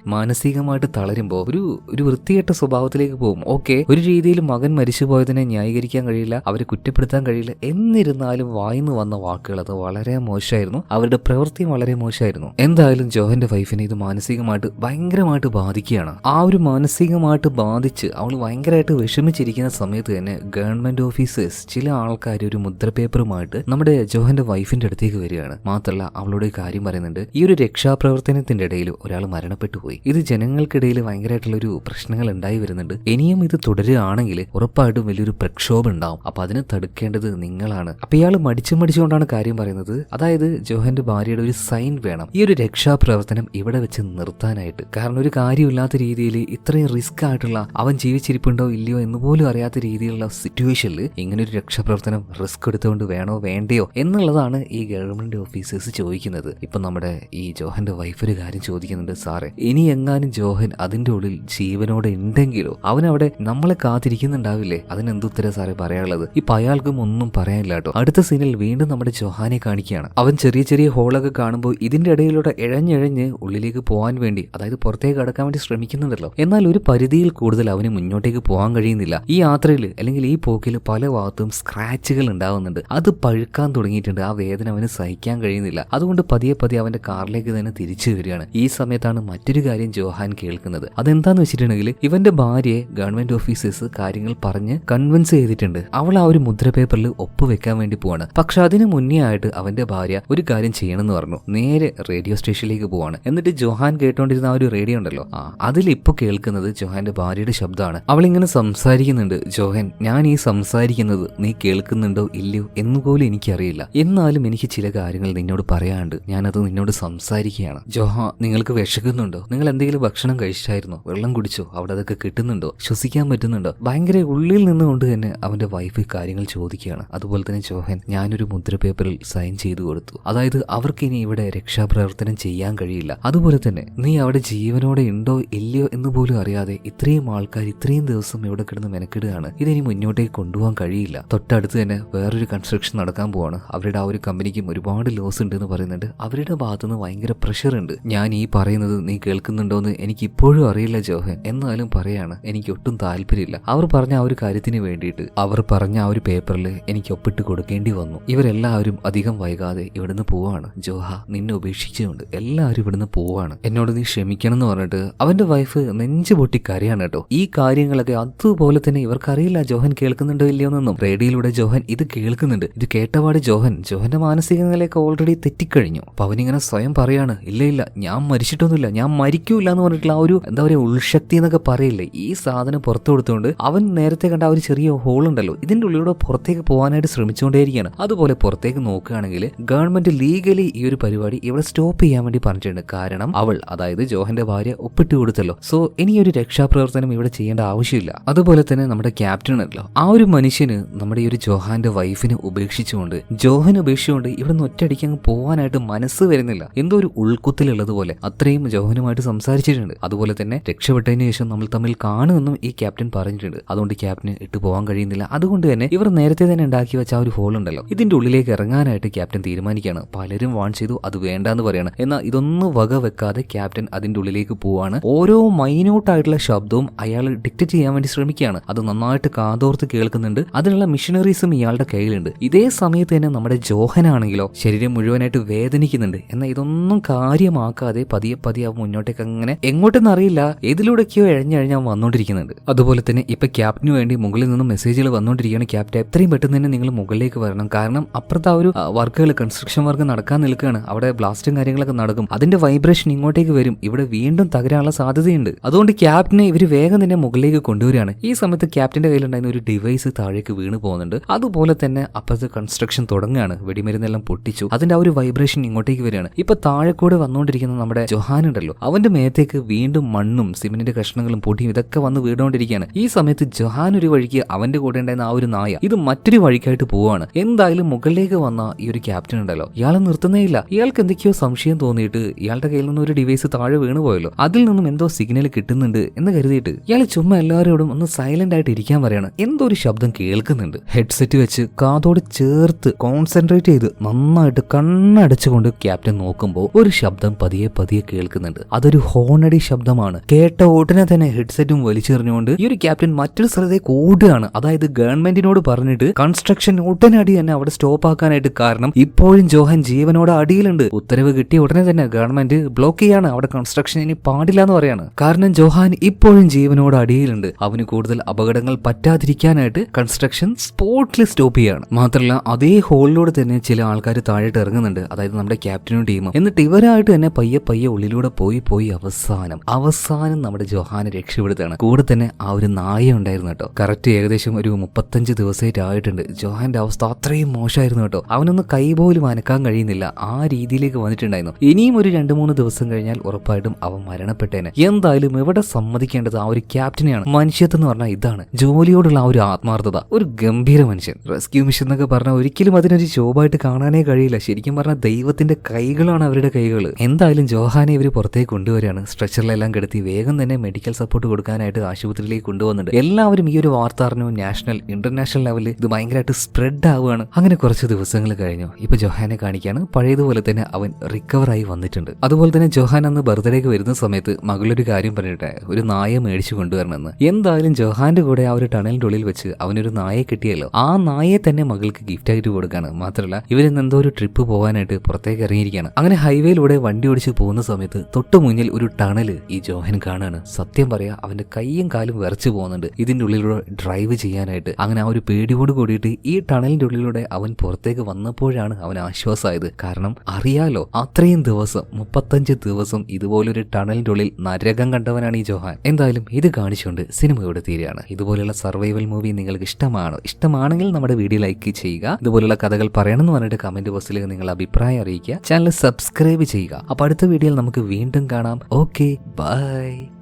A: മാനസികമായിട്ട് തളരുമ്പോൾ ഒരു ഒരു വൃത്തികെട്ട സ്വഭാവത്തിലേക്ക് പോകും. ഓക്കെ ഒരു രീതിയിൽ മകൻ മരിച്ചു പോയതിനെ ന്യായീകരിക്കാൻ കഴിയില്ല അവരെ കുറ്റപ്പെടുത്താൻ കഴിയില്ല എന്നിരുന്നാലും വായിന്ന് വന്ന വാക്കുകൾ അത് വളരെ മോശമായിരുന്നു. അവരുടെ പ്രവൃത്തി വളരെ മോശമായിരുന്നു. എന്തായാലും ജോഹന്റെ വൈഫിനെ ഇത് മാനസികമായിട്ട് ഭയങ്കരമായിട്ട് ബാധിക്കുകയാണ്. ആ ഒരു മാനസികമായിട്ട് ബാധിച്ച് അവൾ ഭയങ്കരമായിട്ട് വിഷമിച്ചിരിക്കുന്ന സമയത്ത് തന്നെ ഗവൺമെന്റ് ഓഫീസേഴ്സ് ചില ആൾക്കാർ ഒരു മുദ്രപേപ്പറുമായിട്ട് നമ്മുടെ ജോഹന്റെ വൈഫിന്റെ അടുത്തേക്ക് വരികയാണ്. മാത്രമല്ല അവളോട് കാര്യം പറയുന്നുണ്ട്. ഈ ഒരു രക്ഷാപ്രവർത്തനത്തിന്റെ ഇടയിൽ ഒരാൾ മരണപ്പെട്ടു പോയി. ഇത് ജനങ്ങൾക്കിടയിൽ ഭയങ്കരമായിട്ടുള്ള ഒരു പ്രശ്നങ്ങൾ ഉണ്ടായി വരുന്നുണ്ട്. ഇനിയും ഇത് തുടരുകയാണെങ്കിൽ ഉറപ്പായിട്ടും വലിയൊരു പ്രക്ഷോഭം ഉണ്ടാവും. അപ്പൊ അതിനെ തടുക്കേണ്ടത് നിങ്ങളാണ്. അപ്പൊ ഇയാൾ മടിച്ചു മടിച്ചുകൊണ്ടാണ് കാര്യം പറയുന്നത്. അതായത് ജോഹന്റെ ഭാര്യയുടെ ഒരു സൈൻ വേണം. ഈ ഒരു രക്ഷാപ്രവർത്തനം ഇവിടെ വെച്ച് നിർത്താനായിട്ട്. കാരണം ഒരു കാര്യമില്ലാത്ത രീതിയിൽ ഇത്രയും റിസ്ക് ആയിട്ടുള്ള അവൻ ജീവിച്ചിരിപ്പുണ്ടോ ഇല്ലയോ എന്ന് പോലും അറിയാത്ത രീതിയിലുള്ള സിറ്റുവേഷനിൽ ഇങ്ങനെ ഒരു രക്ഷാപ്രവർത്തനം റിസ്ക് എടുത്തുകൊണ്ട് വേണോ വേണ്ടയോ എന്നുള്ളതാണ് ഈ ഗവൺമെന്റ് ഓഫീസേഴ്സ് ചോദിക്കുന്നത്. ഇപ്പൊ നമ്മുടെ ഈ ജോഹന്റെ വൈഫ് ഒരു കാര്യം ചോദിക്കുന്നുണ്ട് സാറേ ഇനി എങ്ങാനും ജോഹൻ അതിന്റെ ഉള്ളിൽ ജീവനോടെ ഉണ്ടെങ്കിലോ? അവൻ അവിടെ നമ്മളെ കാത്തിരിക്കുന്നുണ്ടാവില്ലേ? അതിനെന്തുത്തരം സാറേ പറയാനുള്ളത്? ഇപ്പൊ അയാൾക്കും ഒന്നും പറയാനില്ല കേട്ടോ. അടുത്ത സീനിൽ വീണ്ടും നമ്മുടെ ചോഹാനെ കാണിക്കുകയാണ്. അവൻ ചെറിയ ചെറിയ ഹോളൊക്കെ കാണുമ്പോൾ ഇതിന്റെ ഇടയിലൂടെ ഇഴഞ്ഞിഴഞ്ഞ് ഉള്ളിലേക്ക് പോകാൻ വേണ്ടി അതായത് പുറത്തേക്ക് കടക്കാൻ വേണ്ടി ശ്രമിക്കുന്നുണ്ടല്ലോ. എന്നാൽ ഒരു പരിധിയിൽ കൂടുതൽ അവന് മുന്നോട്ടേക്ക് പോകാൻ കഴിയുന്നില്ല. ഈ യാത്രയിൽ അല്ലെങ്കിൽ ഈ പോക്കിൽ പല ഭാഗത്തും സ്ക്രാച്ചുകൾ ഉണ്ടാവുന്നുണ്ട്. അത് പഴുക്കാൻ തുടങ്ങിയിട്ടുണ്ട്. ആ വേദന അവന് സഹിക്കാൻ കഴിയുന്നില്ല. അതുകൊണ്ട് പതിയെ പതിയെ അവന്റെ കാറിലേക്ക് തന്നെ തിരിച്ചു വരികയാണ്. ഈ സമയത്താണ് മറ്റൊരു കാര്യം ജോഹാൻ കേൾക്കുന്നത്. അതെന്താന്ന് വെച്ചിട്ടുണ്ടെങ്കിൽ ഇവന്റെ ഭാര്യയെ ഗവൺമെന്റ് ഓഫീസേഴ്സ് കാര്യങ്ങൾ പറഞ്ഞ് കൺവിൻസ് ചെയ്തിട്ടുണ്ട്. അവൾ ആ ഒരു മുദ്ര പേപ്പറിൽ ഒപ്പുവെക്കാൻ വേണ്ടി പോവാണ്. പക്ഷെ അതിന് മുന്നേ ആയിട്ട് അവന്റെ ഭാര്യ ഒരു കാര്യം ചെയ്യണമെന്ന് പറഞ്ഞു. നേരെ റേഡിയോ സ്റ്റേഷനിലേക്ക് പോവാണ്. എന്നിട്ട് ജോഹാൻ കേട്ടോണ്ടിരുന്ന ആ ഒരു റേഡിയോ ഉണ്ടല്ലോ ആ അതിൽ ഇപ്പൊ കേൾക്കുന്നത് ജോഹാന്റെ ഭാര്യയുടെ ശബ്ദമാണ്. അവൾ ഇങ്ങനെ സംസാരിക്കുന്നുണ്ട് ജോഹൻ ഞാൻ ഈ സംസാരിക്കുന്നത് നീ കേൾക്കുന്നുണ്ടോ ഇല്ലയോ എന്നുപോലും എനിക്കറിയില്ല. എന്നാലും എനിക്ക് ചില കാര്യങ്ങൾ നിന്നോട് പറയാണ്ട് ഞാനത് നിന്നോട് സംസാരിക്കുകയാണ്. ജോഹ നിങ്ങൾക്ക് വിശക്കുന്നുണ്ടോ? നിങ്ങൾ എന്തെങ്കിലും ഭക്ഷണം കഴിച്ചായിരുന്നോ? വെള്ളം കുടിച്ചോ? അവിടെ അതൊക്കെ കിട്ടുന്നുണ്ടോ? ശ്വസിക്കാൻ പറ്റുന്നുണ്ടോ? ഭയങ്കര ഉള്ളിൽ നിന്നുകൊണ്ട് തന്നെ അവന്റെ വൈഫ് കാര്യങ്ങൾ ചോദിക്കുകയാണ്. അതുപോലെ തന്നെ ചോഹൻ ഞാനൊരു മുദ്ര പേപ്പറിൽ സൈൻ ചെയ്തു കൊടുത്തു. അതായത് അവർക്ക് ഇനി ഇവിടെ രക്ഷാപ്രവർത്തനം ചെയ്യാൻ കഴിയില്ല. അതുപോലെ തന്നെ നീ അവിടെ ജീവനോടെ ഉണ്ടോ ഇല്ലയോ എന്ന് പോലും അറിയാതെ ഇത്രയും ആൾക്കാർ ഇത്രയും ദിവസം ഇവിടെ കിടന്ന് മെനക്കിടുകയാണ്. ഇതിനി മുന്നോട്ടേക്ക് കൊണ്ടുപോകാൻ കഴിയില്ല. തൊട്ടടുത്ത് തന്നെ വേറൊരു കൺസ്ട്രക്ഷൻ നടക്കാൻ പോവാണ്. അവരുടെ ആ ഒരു കമ്പനിക്കും ഒരുപാട് ലോസ് ഉണ്ട് എന്ന് പറയുന്നുണ്ട്. അവരുടെ ഭാഗത്തുനിന്ന് ഭയങ്കര പ്രഷർ ഉണ്ട്. ഞാൻ ഈ പറയുന്നത് നീ കേൾക്കുന്നുണ്ടോ എന്ന് എനിക്ക് ഇപ്പോഴും അറിയില്ല ജോഹൻ. എന്നാലും പറയാണ് എനിക്ക് ഒട്ടും താല്പര്യമില്ല. അവർ പറഞ്ഞ ആ ഒരു കാര്യത്തിന് വേണ്ടിയിട്ട് അവർ പറഞ്ഞ ആ ഒരു പേപ്പറിൽ എനിക്ക് ഒപ്പിട്ട് കൊടുക്കേണ്ടി വന്നു. ഇവരെല്ലാവരും അധികം വൈകാതെ ഇവിടുന്ന് പോവാണ്. ജോഹ നിന്നെ ഉപേക്ഷിച്ചുകൊണ്ട് എല്ലാവരും ഇവിടുന്ന് പോവാണ്. എന്നോട് നീ ക്ഷമിക്കണം എന്ന് പറഞ്ഞിട്ട് അവന്റെ വൈഫ് നെഞ്ചു പൊട്ടി കരയാണ് കേട്ടോ. ഈ കാര്യങ്ങളൊക്കെ അതുപോലെ തന്നെ ഇവർക്കറിയില്ല ജോഹൻ കേൾക്കുന്നുണ്ടോ ഇല്ലയോ എന്നൊന്നും. റേഡിയോയിലൂടെ ജോഹൻ ഇത് കേൾക്കുന്നുണ്ട്. ഇത് കേട്ടപാട് ജോഹൻ. ജോഹന്റെ മാനസിക നിലയൊക്കെ ഓൾറെഡി തെറ്റിക്കഴിഞ്ഞു. അപ്പൊ അവനിങ്ങനെ സ്വയം പറയാണ് ഇല്ല ഇല്ല ഞാൻ മരിച്ചിട്ടൊന്നുമില്ല. ഞാൻ മരിക്കൂല എന്ന് പറഞ്ഞിട്ടുള്ള ആ ഒരു എന്താ പറയുക ഉൾശക്തി എന്നൊക്കെ പറയില്ലേ? ഈ സാധനം പുറത്തു കൊടുത്തുകൊണ്ട് അവൻ നേരത്തെ കണ്ട ആ ഒരു ചെറിയ ഹോൾ ഉണ്ടല്ലോ. ഇതിന്റെ ഉള്ളിലൂടെ പുറത്തേക്ക് പോകാനായിട്ട് ശ്രമിച്ചുകൊണ്ടേയിരിക്കുകയാണ് അതുപോലെ പുറത്തേക്ക് നോക്കുകയാണെങ്കിൽ ഗവൺമെന്റ് ലീഗലി ഈ ഒരു പരിപാടി ഇവിടെ സ്റ്റോപ്പ് ചെയ്യാൻ വേണ്ടി പറഞ്ഞിട്ടുണ്ട്. കാരണം അവൾ അതായത് ജോഹന്റെ ഭാര്യ ഒപ്പിട്ട് കൊടുത്തല്ലോ. സോ ഇനി ഒരു രക്ഷാപ്രവർത്തനം ഇവിടെ ചെയ്യേണ്ട ആവശ്യമില്ല. അതുപോലെ തന്നെ നമ്മുടെ ക്യാപ്റ്റൻ ഉണ്ടല്ലോ. ആ ഒരു മനുഷ്യന് നമ്മുടെ ഈ ഒരു ജോഹാന്റെ വൈഫിനെ ഉപേക്ഷിച്ചുകൊണ്ട് ജോഹൻ ഉപേക്ഷിച്ചുകൊണ്ട് ഇവിടെ നിന്ന് ഒറ്റയടിക്ക് അങ്ങ് പോകാനായിട്ട് മനസ്സ് വരുന്നില്ല. എന്തോ ഒരു ഉൾക്കുത്തിലുള്ളതുപോലെ അത്രയും ജോഹനുമായിട്ട് സംസാരിച്ചിട്ടുണ്ട്. അതുപോലെ തന്നെ രക്ഷപ്പെട്ടതിന് ശേഷം നമ്മൾ തമ്മിൽ കാണുമെന്നും ഈ ക്യാപ്റ്റൻ പറഞ്ഞിട്ടുണ്ട്. അതുകൊണ്ട് ക്യാപ്റ്റന് ഇട്ട് പോകാൻ കഴിയുന്നില്ല. അതുകൊണ്ട് തന്നെ ഇവർ നേരത്തെ തന്നെ ഉണ്ടാക്കി വെച്ച ആ ഒരു ഹോൾ ഉണ്ടല്ലോ. ഇതിന്റെ ഉള്ളിലേക്ക് ഇറങ്ങാനായിട്ട് ക്യാപ്റ്റൻ തീരുമാനിക്കുകയാണ്. പലരും വാൺ ചെയ്തു അത് വേണ്ടാന്ന് പറയാണ്. എന്നാൽ ഇതൊന്നും വക വെക്കാതെ ക്യാപ്റ്റൻ അതിന്റെ ഉള്ളിലേക്ക് പോവാണ്. ഓരോ മൈന്യൂട്ടായിട്ടുള്ള ശബ്ദവും അയാൾ ഡിക്റ്റ് ചെയ്യാൻ വേണ്ടി ശ്രമിക്കുകയാണ്. അത് നന്നായിട്ട് കാതോർത്ത് കേൾക്കുന്നുണ്ട്. അതിനുള്ള മിഷനറീസും ഇയാളുടെ കയ്യിലുണ്ട്. ഇതേ സമയത്ത് തന്നെ നമ്മുടെ ജോഹനാണെങ്കിലോ ശരീരം മുഴുവനായിട്ട് വേദനിക്കുന്നുണ്ട്. എന്നാൽ ഇതൊന്നും കാര്യമാക്കാതെ പതിയെ പതിയെ മുന്നോട്ടേക്ക് അങ്ങനെ എങ്ങോട്ടെന്ന് അറിയില്ല ഏതിലൂടെയൊക്കെയോ എഴഞ്ഞഴഞ്ഞ് അവൻ വന്നുകൊണ്ടിരിക്കുന്നുണ്ട് അതുപോലെ തന്നെ ഇപ്പൊ ക്യാപ്റ്റന് വേണ്ടി മുകളിൽ നിന്നും മെസ്സേജുകൾ വന്നുകൊണ്ടിരിക്കുകയാണ് ക്യാപ്റ്റൻ. എത്രയും പെട്ടെന്ന് തന്നെ നിങ്ങൾ മുകളിലേക്ക് വരണം. കാരണം അപ്പുറത്ത് ആ ഒരു വർക്കുകൾ കൺസ്ട്രക്ഷൻ വർക്ക് നടക്കാൻ നിൽക്കുകയാണ്. അവിടെ ബ്ലാസ്റ്റും കാര്യങ്ങളൊക്കെ നടക്കും. അതിന്റെ വൈബ്രേഷൻ ഇങ്ങോട്ടേക്ക് വരും. ഇവിടെ വീണ്ടും തകരാനുള്ള സാധ്യതയുണ്ട്. അതുകൊണ്ട് ക്യാപ്റ്റനെ ഇവർ വേഗം തന്നെ മുകളിലേക്ക് കൊണ്ടുവരികയാണ്. ഈ സമയത്ത് ക്യാപ്റ്റന്റെ കയ്യിലുണ്ടായിരുന്ന ഒരു ഡിവൈസ് താഴേക്ക് വീണ് പോകുന്നുണ്ട്. അതുപോലെ തന്നെ അപ്പുറത്ത് കൺസ്ട്രക്ഷൻ തുടങ്ങുകയാണ്. വെടിമരുന്നെല്ലാം പൊട്ടിച്ചു. അതിന്റെ ആ ഒരു വൈബ്രേഷൻ ഇങ്ങോട്ടേക്ക് വരികയാണ്. ഇപ്പൊ താഴെ കൂടെ വന്നുകൊണ്ടിരിക്കുന്ന നമ്മുടെ ജൊഹാൻ ഉണ്ടല്ലോ. അവന്റെ മേത്തേക്ക് വീണ്ടും മണ്ണും സിമെന്റിന്റെ കഷ്ണങ്ങളും പൊടിയും ഇതൊക്കെ വന്ന് വീണുകൊണ്ടിരിക്കുകയാണ്. ഈ സമയത്ത് ജഹാൻ ഒരു വഴിക്ക് അവന്റെ കൂടെ ഉണ്ടായിരുന്ന ആ ഒരു നായ ഇത് മറ്റൊരു വഴിക്കായിട്ട് പോവാണ് എന്തായാലും മുകളിലേക്ക് വന്ന ഈ ഒരു ക്യാപ്റ്റൻ ഉണ്ടല്ലോ. ഇയാളെ നിർത്തുന്നേ ഇല്ല. ഇയാൾക്ക് എന്തൊക്കെയോ സംശയം തോന്നിയിട്ട് ഇയാളുടെ കയ്യിൽ നിന്ന് ഒരു ഡിവൈസ് താഴെ വീണു പോയല്ലോ. അതിൽ നിന്നും എന്തോ സിഗ്നൽ കിട്ടുന്നുണ്ട് എന്ന് കരുതിയിട്ട് ഇയാൾ ചുമ്മാ എല്ലാവരോടും ഒന്ന് സൈലന്റ് ആയിട്ട് ഇരിക്കാൻ പറയാണ്. എന്തോ ഒരു ശബ്ദം കേൾക്കുന്നുണ്ട്. ഹെഡ്സെറ്റ് വെച്ച് കാതോട് ചേർത്ത് കോൺസെൻട്രേറ്റ് ചെയ്ത് നന്നായിട്ട് കണ്ണടച്ചുകൊണ്ട് ക്യാപ്റ്റൻ നോക്കുമ്പോൾ ഒരു ശബ്ദം പതിയെ പതിയെ കേൾക്കുന്നുണ്ട്. അതൊരു ഹോണടി ശബ്ദമാണ്. കേട്ട ഉടനെ തന്നെ ഹെഡ്സെറ്റും വലിച്ചെറിഞ്ഞുകൊണ്ട് ഈ ഒരു ക്യാപ്റ്റൻ മറ്റൊരു സ്ഥലത്തേക്ക് ഓടുകയാണ് അതായത് ഗവൺമെന്റിനോട് പറഞ്ഞിട്ട് കൺസ്ട്രക്ഷൻ ഉടനടി തന്നെ അവിടെ സ്റ്റോപ്പ് ആക്കാനായിട്ട് കാരണം ഇപ്പോഴും ജോഹൻ ജീവനോട് അടിയിലുണ്ട്. ഉത്തരവ് കിട്ടിയ ഉടനെ തന്നെ ഗവൺമെന്റ് ബ്ലോക്ക് ചെയ്യാണ്. അവിടെ കൺസ്ട്രക്ഷൻ ഇനി പാടില്ല എന്ന് പറയാണ്. കാരണം ജോഹാൻ ഇപ്പോഴും ജീവനോട് അടിയിലുണ്ട്. അവന് കൂടുതൽ അപകടങ്ങൾ പറ്റാതിരിക്കാനായിട്ട് കൺസ്ട്രക്ഷൻ സ്പോട്ടിൽ സ്റ്റോപ്പ് ചെയ്യാണ്. മാത്രമല്ല അതേ ഹോളിലൂടെ തന്നെ ചില ആൾക്കാർ താഴോട്ട് ഇറങ്ങുന്നുണ്ട്. അതായത് നമ്മുടെ ക്യാപ്റ്റനും ടീമും എന്നിട്ട് ഇവരായിട്ട് തന്നെ പയ്യെ പയ്യെ ഉള്ളിലൂടെ പോയി പോയി അവസാനം അവസാനം നമ്മുടെ ജോഹാനെ രക്ഷപ്പെടുത്തുകയാണ് കൂടെ തന്നെ ആ ഒരു നായ ഉണ്ടായിരുന്നു കേട്ടോ. കറക്റ്റ് ഏകദേശം ഒരു മുപ്പത്തഞ്ച് ദിവസമായിട്ട് ആയിട്ടുണ്ട്. ജോഹാന്റെ അവസ്ഥ അത്രയും മോശമായിരുന്നു കേട്ടോ. അവനൊന്ന് കൈ പോലും അനക്കാൻ കഴിയുന്നില്ല. ആ രീതിയിലേക്ക് വന്നിട്ടുണ്ടായിരുന്നു. ഇനിയും ഒരു രണ്ട് മൂന്ന് ദിവസം കഴിഞ്ഞാൽ ഉറപ്പായിട്ടും അവൻ മരണപ്പെട്ടേനെ. എന്തായാലും ഇവിടെ സമ്മതിക്കേണ്ടത് ആ ഒരു ക്യാപ്റ്റനെയാണ്. മനുഷ്യത്വം എന്ന് പറഞ്ഞാൽ ഇതാണ്. ജോലിയോടുള്ള ആ ഒരു ആത്മാർത്ഥത. ഒരു ഗംഭീര മനുഷ്യൻ. റെസ്ക്യൂ മിഷൻ എന്നൊക്കെ പറഞ്ഞാൽ ഒരിക്കലും അതിനൊരു ജോബായിട്ട് കാണാനേ കഴിയില്ല. ശരിക്കും പറഞ്ഞാൽ ദൈവത്തിന്റെ കൈകളാണ് അവരുടെ കൈകൾ എന്തായാലും ജോഹാനെ ഇവർ പുറത്തേക്ക് കൊണ്ടുവരികയാണ്. സ്ട്രെച്ചറിലെല്ലാം കിടത്തി വേഗം തന്നെ മെഡിക്കൽ സപ്പോർട്ട് കൊടുക്കാനായിട്ട് ആശുപത്രിയിലേക്ക് കൊണ്ടുവന്നിട്ടുണ്ട്. എല്ലാവരും ഈ ഒരു വാർത്ത അറിഞ്ഞു നാഷണൽ ഇന്റർനാഷണൽ ലെവലിൽ ഇത് ഭയങ്കരമായിട്ട് സ്പ്രെഡ് ആവുകയാണ്. അങ്ങനെ കുറച്ച് ദിവസങ്ങൾ കഴിഞ്ഞു. ഇപ്പൊ ജോഹാനെ കാണിക്കാണ്. പഴയതുപോലെ തന്നെ അവൻ റിക്കവർ ആയി വന്നിട്ടുണ്ട്. അതുപോലെ തന്നെ ജോഹാൻ അന്ന് ബർത്ത്ഡേക്ക് വരുന്ന സമയത്ത് മകളൊരു കാര്യം പറഞ്ഞിട്ടെ ഒരു നായ മേടിച്ചു കൊണ്ടുവരണമെന്ന്. എന്തായാലും ജോഹാന്റെ കൂടെ ആ ഒരു ടണലിന്റെ ഉള്ളിൽ വെച്ച് അവനൊരു നായെ കിട്ടിയല്ലോ. ആ നായെ തന്നെ മകൾക്ക് ഗിഫ്റ്റ് ആയിട്ട് കൊടുക്കാണ്. മാത്രമല്ല ഇവരിന്ന് എന്തോ ഒരു ട്രിപ്പ് പോകാനായിട്ട് പുറത്തേക്ക് ഇറങ്ങിയിരിക്കുകയാണ്. അങ്ങനെ ഹൈവേയിലൂടെ വണ്ടി ഓടിച്ച് പോകുന്ന സമയത്ത് തൊട്ടു മുന്നിൽ ഒരു ടണൽ ഈ ജോഹൻ കാണാണ് സത്യം പറയാ അവന്റെ കൈയും കാലും വിറച്ചു പോകുന്നുണ്ട്. ഇതിന്റെ ഉള്ളിലൂടെ ഡ്രൈവ് ചെയ്യാനായിട്ട്. അങ്ങനെ ആ ഒരു പേടിയോട് കൂടിയിട്ട് ഈ ടണലിന്റെ ഉള്ളിലൂടെ അവൻ പുറത്തേക്ക് വന്നപ്പോഴാണ് അവൻ ആശ്വാസമായത് കാരണം അറിയാലോ അത്രയും ദിവസം മുപ്പത്തഞ്ച് ദിവസം ഇതുപോലൊരു ടണലിന്റെ ഉള്ളിൽ നരകം കണ്ടവനാണ് ഈ ജോഹാൻ. എന്തായാലും ഇത് കാണിച്ചുകൊണ്ട് സിനിമ ഇവിടെ തീരുകയാണ്. ഇതുപോലുള്ള സർവൈവൽ മൂവി നിങ്ങൾക്ക് ഇഷ്ടമാണോ? ഇഷ്ടമാണെങ്കിൽ നമ്മുടെ വീഡിയോ ലൈക്ക് ചെയ്യുക. ഇതുപോലുള്ള കഥകൾ പറയണമെന്ന് പറഞ്ഞിട്ട് കമന്റ് ബോക്സിൽ നിങ്ങൾ അഭിപ്രായം അറിയിക്കുക. ചാനൽ സബ്സ്ക്രൈബ് ചെയ്യുക. അപ്പോൾ അടുത്ത വീഡിയോയിൽ നമുക്ക് വീണ്ടും കാണാം. Okay Bye.